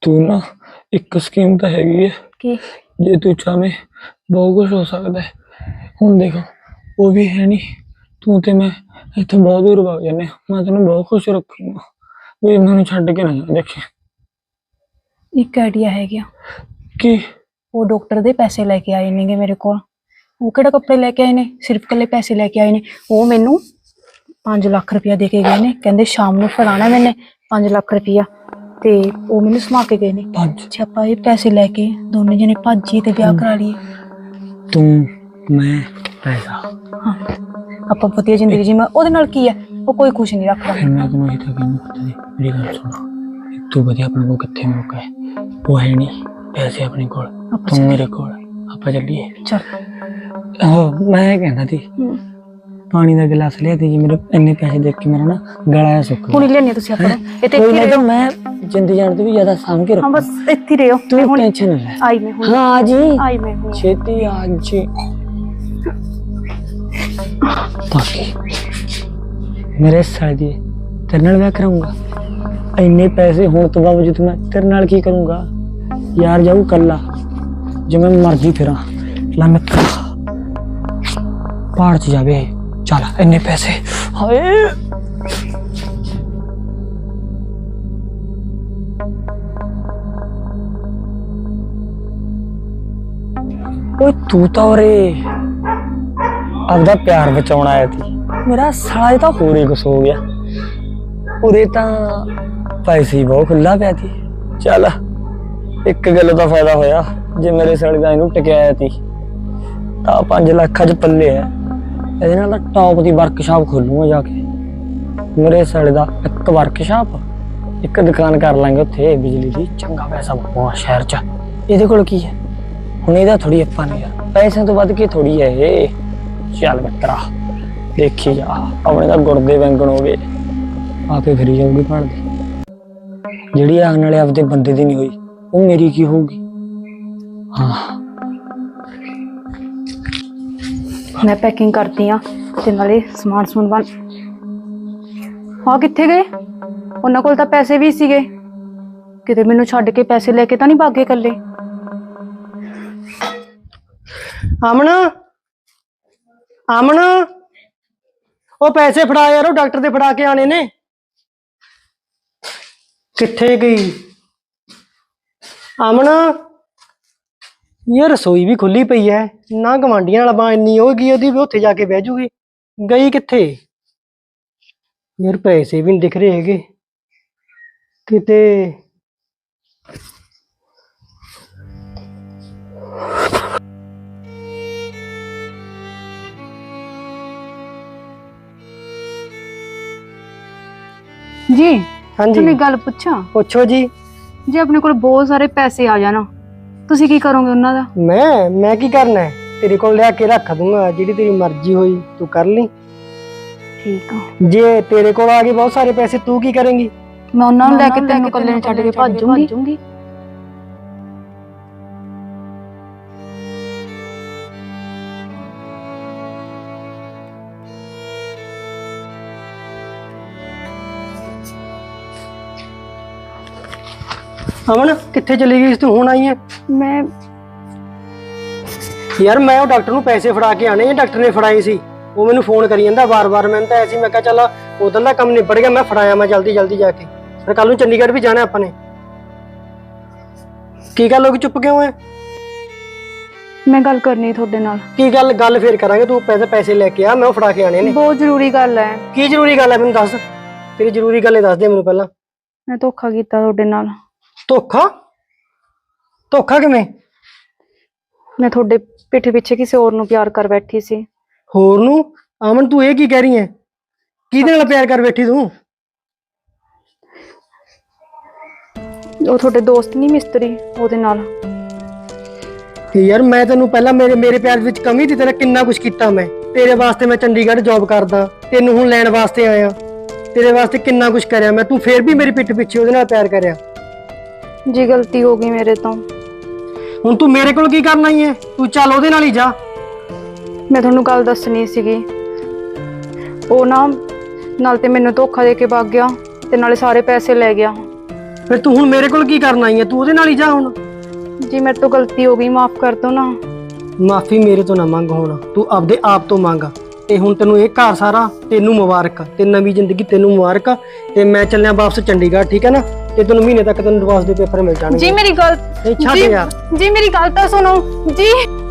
ਤੂੰ ਨਾ ਇੱਕ ਸਕੀਮ ਤਾਂ ਹੈਗੀ ਹੈ। ਕੀ? ਜੇ ਤੂੰ ਚਾਹਵੇਂ ਬਹੁਤ ਕੁਝ ਹੋ ਸਕਦਾ ਹੈ। ਹੁਣ ਦੇਖ ਉਹ ਵੀ ਹੈ ਨਹੀਂ ਤੂੰ ਤੇ ਮੈਂ ਇੱਥੇ ਬਹੁਤ ਦੂਰ ਵਗ ਜਾਂਦੇ ਹਾਂ। ਮੈਂ ਤੈਨੂੰ ਬਹੁਤ ਖੁਸ਼ ਰੱਖੂੰਗਾ। ਵੀ ਮੈਨੂੰ ਛੱਡ ਕੇ ਨਾ ਜਾ ਦੇਖੀ। ਇੱਕ ਆਈਡੀਆ ਹੈਗਾ ਕੀ? ਉਹ ਡਾਕਟਰ ਦੇ ਪੈਸੇ ਲੈ ਕੇ ਆਏ ਨੇਗੇ ਮੇਰੇ ਕੋਲ। ਉਹ ਕਿਹੜਾ ਕੱਪੜੇ ਲੈ ਕੇ ਆਏ ਨੇ? ਸਿਰਫ ਕੱਲੇ ਪੈਸੇ ਲੈ ਕੇ ਆਏ ਨੇ। ਉਹ ਮੈਨੂੰ 5 ਲੱਖ ਰੁਪਇਆ ਦੇ ਕੇ ਗਏ ਨੇ। ਕਹਿੰਦੇ ਸ਼ਾਮ ਨੂੰ ਫੜਾਣਾ ਮੈਨੇ। 5 ਲੱਖ ਰੁਪਇਆ। ਤੇ ਉਹ ਮੈਨੂੰ ਸਮਾ ਕੇ ਗਏ ਨੇ। ਪੰਜ ਆਪਾਂ ਇਹ ਪੈਸੇ ਲੈ ਕੇ ਦੋਨੇ ਜਣੇ ਭੱਜੀਏ ਤੇ ਵਿਆਹ ਕਰਾ ਲਈਏ। ਤੂੰ ਮੈਂ ਪੈਸਾ। ਹਾਂ। ਆਪਾਂ ਵਧੀਆ ਜ਼ਿੰਦਗੀ ਜੀ ਉਹਦੇ ਨਾਲ ਕੀ ਹੈ? ਉਹ ਕੋਈ ਖੁਸ਼ ਨਹੀਂ ਰੱਖਦਾ। ਮੈਂ ਤੈਨੂੰ ਇਹ ਤਾਂ ਕਹਿੰਦਾ ਪਤਾ ਮੇਰੀ ਗੱਲ ਸੁਣ। ਤੂੰ ਵਧੀਆ ਆਪਣੇ ਕੋਲ ਕਿੱਥੇ ਮੌਕਾ ਹੈ? ਉਹ ਹੈ ਨਹੀਂ ਪੈਸੇ ਆਪਣੇ ਕੋਲ। ਤੂੰ ਮੇਰੇ ਕੋਲ। ਆਪਾਂ ਚੱਲੀਏ। ਚੱਲ। ਮੈਂ ਕਹਿੰਦਾ ਸੀ ਪਾਣੀ ਦਾ ਗਲਾਸ ਲਿਆ ਤੇ ਜੀ ਮੇਰੇ ਇੰਨੇ ਪੈਸੇ ਦੇਖ ਕੇ ਮੇਰਾ ਨਾ ਗਲਾ ਆ ਸੁੱਕ ਗਿਆ। ਹੁਣ ਹੀ ਲੈਣੇ ਤੁਸੀਂ ਆਪਾਂ ਨੂੰ। ਇਹ ਤੇ ਕੋਈ ਇੱਥੇ ਨਾ ਹੀ ਤਾਂ ਰਹੋ ਮੈਂ ਜਿੰਦੀ ਜਾਣ ਤੋਂ ਵੀ ਜ਼ਿਆਦਾ ਸਾਂਭ ਕੇ ਹਾਂ ਰੱਖੂ ਬਸ ਇੱਥੇ ਹੀ ਰਹੋ ਮੈਂ ਤੂੰ ਹੁਣ ਟੈਨਸ਼ਨ ਨਾ ਲੈ। ਆਈ ਮੈਂ ਹੁਣ। ਹਾਂ ਜੀ। ਆਈ ਮੈਂ ਹੁਣ। ਛੇਤੀ ਆ ਜੀ। ਬਾਕੀ ਮੇਰੇ ਸਾਲੇ ਦੀ ਤੇਰੇ ਨਾਲ ਵਿਆਹ ਕਰਾਉਂਗਾ ਇੰਨੇ ਪੈਸੇ ਹੋਣ ਤੋਂ ਬਾਵਜੂਦ ਮੈਂ ਤੇਰੇ ਨਾਲ ਕੀ ਕਰੂੰਗਾ? ਯਾਰ ਜਾਊ ਕੱਲਾ ਜਿਵੇਂ ਮਰਜ਼ੀ ਫਿਰਾਂ। ਲਾ ਮਿੱਤਰਾ ਪਹਾੜ ਚ ਜਾਵੇ ਚੱਲ, ਇੰਨੇ ਪੈਸੇ। ਹਾਏ। ਓਏ, ਤੂੰ ਤਾਂ ਉਰੇ ਆਪਦਾ ਪਿਆਰ ਬਚਾਉਣ ਆਇਆ ਸੀ। ਮੇਰਾ ਸਾਲਾ ਇਹ ਤਾਂ ਹੋਰ ਹੀ ਕੁਛ ਹੋ ਗਿਆ। ਉਰੇ ਤਾਂ ਪੈਸੇ ਹੀ ਬਹੁਤ ਖੁੱਲਾ ਪਿਆ ਸੀ। ਚੱਲ, ਇੱਕ ਗੱਲ ਦਾ ਫਾਇਦਾ ਹੋਇਆ। ਜੇ ਮੇਰੇ ਸਾਲੇ ਦਾ ਇਹਨੂੰ ਟਕਿਆਇਆ ਸੀ, ਤਾਂ 5 ਲੱਖਾਂ ਚ ਪੱਲੇ ਆ। ਇਹਦੇ ਨਾਲ ਟੌਪ ਦੀ ਵਰਕਸ਼ਾਪ ਖੋਲੂਗਾ ਜਾ ਕੇ। ਮੇਰੇ ਸਾਲੇ ਦਾ ਇੱਕ ਵਰਕਸ਼ਾਪ ਇੱਕ ਦੁਕਾਨ ਕਰ ਲਾਂਗੇ ਉੱਥੇ ਬਿਜਲੀ ਦੀ, ਚੰਗਾ ਪੈਸਾ ਬਣੂਗਾ ਸ਼ਹਿਰ 'ਚ। ਇਹਦੇ ਕੋਲ ਕੀ ਹੈ? ਹੁਣ ਇਹਦਾ ਥੋੜੀ ਆਪਾਂ ਨੇ ਯਾਰ, ਪੈਸਿਆਂ ਤੋਂ ਵੱਧ ਕੇ ਥੋੜੀ ਹੈ ਇਹ? ਚੱਲ ਮਿੱਤਰਾ, ਦੇਖੀ ਜਾ, ਆਪਣੇ ਦਾ ਗੁਰਦੇ ਵੈਂਗਣ ਹੋ ਗਏ। ਆਪੇ ਫਿਰੀ ਜਾਊਗੀ ਭਾਲਦੀ ਜਿਹੜੀ ਆਉਣ ਵਾਲੇ ਆਪਦੇ ਬੰਦੇ ਦੀ ਨਹੀਂ ਹੋਈ, ਉਹ ਮੇਰੀ ਕੀ ਹੋਊਗੀ? ਹਾਂ। ਮੈਂ ਪੈਕਿੰਗ ਕਰਦੀ ਆ ਤੇ ਨਾਲੇ ਸਮਾਨ ਸਮੂਨ ਬਣ ਹਾਂ ਕਿੱਥੇ ਗਏ? ਉਹਨਾਂ ਕੋਲ ਤਾਂ ਪੈਸੇ ਵੀ ਸੀਗੇ। ਕਿਤੇ ਮੈਨੂੰ ਛੱਡ ਕੇ ਪੈਸੇ ਲੈ ਕੇ ਤਾਂ ਨਹੀਂ ਭਾਗੇ ਇਕੱਲੇ? ਅਮਨ? ਅਮਨ? ਉਹ ਪੈਸੇ ਫੜਾ ਯਾਰ, ਉਹ ਡਾਕਟਰ ਦੇ ਫੜਾ ਕੇ ਆਣੇ ਨੇ। ਕਿੱਥੇ ਗਈ? ਅਮਨ? ਯਾਰ ਰਸੋਈ ਵੀ ਖੁੱਲੀ ਪਈ ਐ। ਨਾ ਗਵਾਂਡੀਆਂ ਵਾਲਾ ਬਾਂ ਇੰਨੀ ਹੋ ਗਈ ਉਹਦੀ ਵੀ ਉੱਥੇ ਜਾ ਕੇ ਬਹਿ ਜੂਗੀ। ਗਈ ਕਿੱਥੇ? ਯਾਰ ਪੈਸੇ ਵੀ ਨਹੀਂ ਦਿਖ ਰਹੇ ਹੈਗੇ। ਕਿਤੇ ਜੀ ਹਾਂਜੀ। ਇੱਕ ਗੱਲ ਪੁੱਛਾਂ? ਪੁੱਛੋ ਜੀ। ਜੇ ਆਪਣੇ ਕੋਲ ਬਹੁਤ ਸਾਰੇ ਪੈਸੇ ਆ ਜਾਣ ਤੁਸੀਂ ਕੀ ਕਰੋਗੇ ਉਹਨਾਂ ਦਾ? ਮੈਂ ਮੈਂ ਕੀ ਕਰਨਾ ਹੈ? ਤੇਰੇ ਕੋਲ ਲਿਆ ਕੇ ਰੱਖ ਦੂੰਗਾ ਜਿਹੜੀ ਤੇਰੀ ਮਰਜ਼ੀ ਹੋਈ ਤੂੰ ਕਰ ਲਈ। ਠੀਕ ਆ। ਜੇ ਤੇਰੇ ਕੋਲ ਆ ਗਏ ਬਹੁਤ ਸਾਰੇ ਪੈਸੇ ਤੂੰ ਕੀ ਕਰੇਂਗੀ? ਮੈਂ ਉਹਨਾਂ ਨੂੰ ਲੈ ਕੇ ਤੈਨੂੰ ਇਕੱਲੇ ਨੂੰ ਛੱਡ ਕੇ ਭੱਜ ਜਾਊਂਗੀ ਅਮਨ ਕਿੱਥੇ ਚਲੀ ਗਈ ਤੂੰ? ਹੁਣ ਆਈ ਹੈ ਮੈਂ ਯਾਰ ਮੈਂ ਉਹ ਡਾਕਟਰ ਨੂੰ ਪੈਸੇ ਫੜਾ ਕੇ ਆਣੇ ਆ ਡਾਕਟਰ ਨੇ ਫੜਾਏ ਸੀ। ਉਹ ਮੈਨੂੰ ਫੋਨ ਕਰੀ ਜਾਂਦਾ ਵਾਰ-ਵਾਰ। ਮੈਂ ਤਾਂ ਐਸੀ ਮੈਂ ਕਿਹਾ ਚੱਲ ਉਦੋਂ ਦਾ ਕੰਮ ਨਿਬੜ ਗਿਆ ਮੈਂ ਫੜਾਇਆ ਮੈਂ ਜਲਦੀ ਜਲਦੀ ਜਾ ਕੇ। ਫਿਰ ਕੱਲ ਨੂੰ ਚੰਡੀਗੜ੍ਹ ਵੀ ਜਾਣਾ ਆਪਾਂ ਨੇ। ਕੀ ਗੱਲ ਹੋ ਗਈ? ਚੁੱਪ ਕਿਉਂ ਹੈ ਮੈਂ ਗੱਲ ਕਰਨੀ ਤੁਹਾਡੇ ਨਾਲ। ਕੀ ਗੱਲ? ਗੱਲ ਫੇਰ ਕਰਾਂਗੇ ਤੂੰ ਪੈਸੇ ਪੈਸੇ ਲੈ ਕੇ ਆ ਮੈਂ ਉਹ ਫੜਾ ਕੇ ਆਣੇ ਨੇ। ਬਹੁਤ ਜ਼ਰੂਰੀ ਗੱਲ ਹੈ ਕੀ ਜ਼ਰੂਰੀ ਗੱਲ ਹੈ ਮੈਨੂੰ ਦੱਸ। ਤੇਰੀ ਜ਼ਰੂਰੀ ਗੱਲ ਇਹ ਦੱਸ ਦੇ ਮੈਨੂੰ ਪਹਿਲਾਂ। ਮੈਂ ਧੋਖਾ ਕੀਤਾ ਤੁਹਾਡੇ ਨਾਲ। ਧੋਖਾ? ਧੋਖਾ ਕਿਵੇਂ? ਮੈਂ ਤੁਹਾਡੇ ਪਿੱਠ ਪਿੱਛੇ ਕਿਸੇ ਹੋਰ ਨੂੰ ਪਿਆਰ ਕਰ ਬੈਠੀ ਸੀ। ਹੋਰ ਨੂੰ? ਅਮਨ ਤੂੰ ਇਹ ਕੀ ਕਹਿ ਰਹੀ ਹੈ? ਕਿਹਦੇ ਨਾਲ ਪਿਆਰ ਕਰ ਬੈਠੀ ਤੂੰ? ਉਹ ਤੁਹਾਡੇ ਦੋਸਤ ਨਹੀਂ ਮਿਸਤਰੀ ਉਹਦੇ ਨਾਲ। ਤੇ ਯਾਰ ਮੈਂ ਤੈਨੂੰ ਪਹਿਲਾਂ ਮੇਰੇ ਮੇਰੇ ਪਿਆਰ ਵਿੱਚ ਕਮੀ ਦੀ ਤੇਰਾ ਕਿੰਨਾ ਕੁਝ ਕੀਤਾ ਮੈਂ। ਤੇਰੇ ਵਾਸਤੇ ਮੈਂ ਚੰਡੀਗੜ੍ਹ ਜੌਬ ਕਰਦਾ ਤੈਨੂੰ ਹੁਣ ਲੈਣ ਵਾਸਤੇ ਆਇਆ। ਤੇਰੇ ਵਾਸਤੇ ਕਿੰਨਾ ਕੁਝ ਕਰਿਆ ਮੈਂ ਤੂੰ ਫੇਰ ਵੀ ਮੇਰੀ ਪਿੱਠ ਪਿੱਛੇ ਉਹਦੇ ਨਾਲ ਪਿਆਰ ਕਰਿਆ। ਜੀ ਗਲਤੀ ਹੋ ਗਈ ਮੇਰੇ ਤੋਂ। ਹੁਣ ਤੂੰ ਮੇਰੇ ਕੋਲ ਕੀ ਕਰਨ ਆਈ ਹੈ ਤੂੰ ਚੱਲ ਉਹਦੇ ਨਾਲ ਹੀ ਜਾ। ਮੈਂ ਤੁਹਾਨੂੰ ਗੱਲ ਦੱਸਣੀ ਸੀਗੀ। ਉਹ ਨਾ ਨਾਲ ਤੇ ਮੈਨੂੰ ਧੋਖਾ ਦੇ ਕੇ ਭੱਗ ਗਿਆ ਤੇ ਨਾਲੇ ਸਾਰੇ ਪੈਸੇ ਲੈ ਗਿਆ। ਫਿਰ ਤੂੰ ਹੁਣ ਮੇਰੇ ਕੋਲ ਕੀ ਕਰਨ ਆਈ ਹੈ ਤੂੰ ਉਹਦੇ ਨਾਲ ਹੀ ਜਾ ਹੁਣ। ਜੀ ਮੇਰੇ ਤੋਂ ਗਲਤੀ ਹੋ ਗਈ ਮਾਫ ਕਰ ਦਿਓ ਨਾ। ਮਾਫੀ ਮੇਰੇ ਤੋਂ ਨਾ ਮੰਗ ਹੁਣ। ਤੂੰ ਆਪਦੇ ਆਪ ਤੋਂ ਮੰਗ। ਤੇ ਹੁਣ ਤੈਨੂੰ ਇਹ ਘਰ ਸਾਰਾ ਤੈਨੂੰ ਮੁਬਾਰਕ। ਤੇ ਨਵੀਂ ਜ਼ਿੰਦਗੀ ਤੈਨੂੰ ਮੁਬਾਰਕ। ਤੇ ਮੈਂ ਚੱਲਿਆ ਵਾਪਸ ਚੰਡੀਗੜ੍ਹ ਠੀਕ ਹੈ ਨਾ? ਤੇ ਤੈਨੂੰ ਮਹੀਨੇ ਤੱਕ ਤੈਨੂੰ ਡਿਵੋਰਸ ਦੇ ਪੇਪਰ ਮਿਲ ਜਾਣਗੇ। ਜੀ ਮੇਰੀ ਗੱਲ ਨਹੀਂ ਛੱਡ ਯਾਰ। ਜੀ ਮੇਰੀ ਗੱਲ ਤਾਂ ਸੁਣੋ। ਜੀ।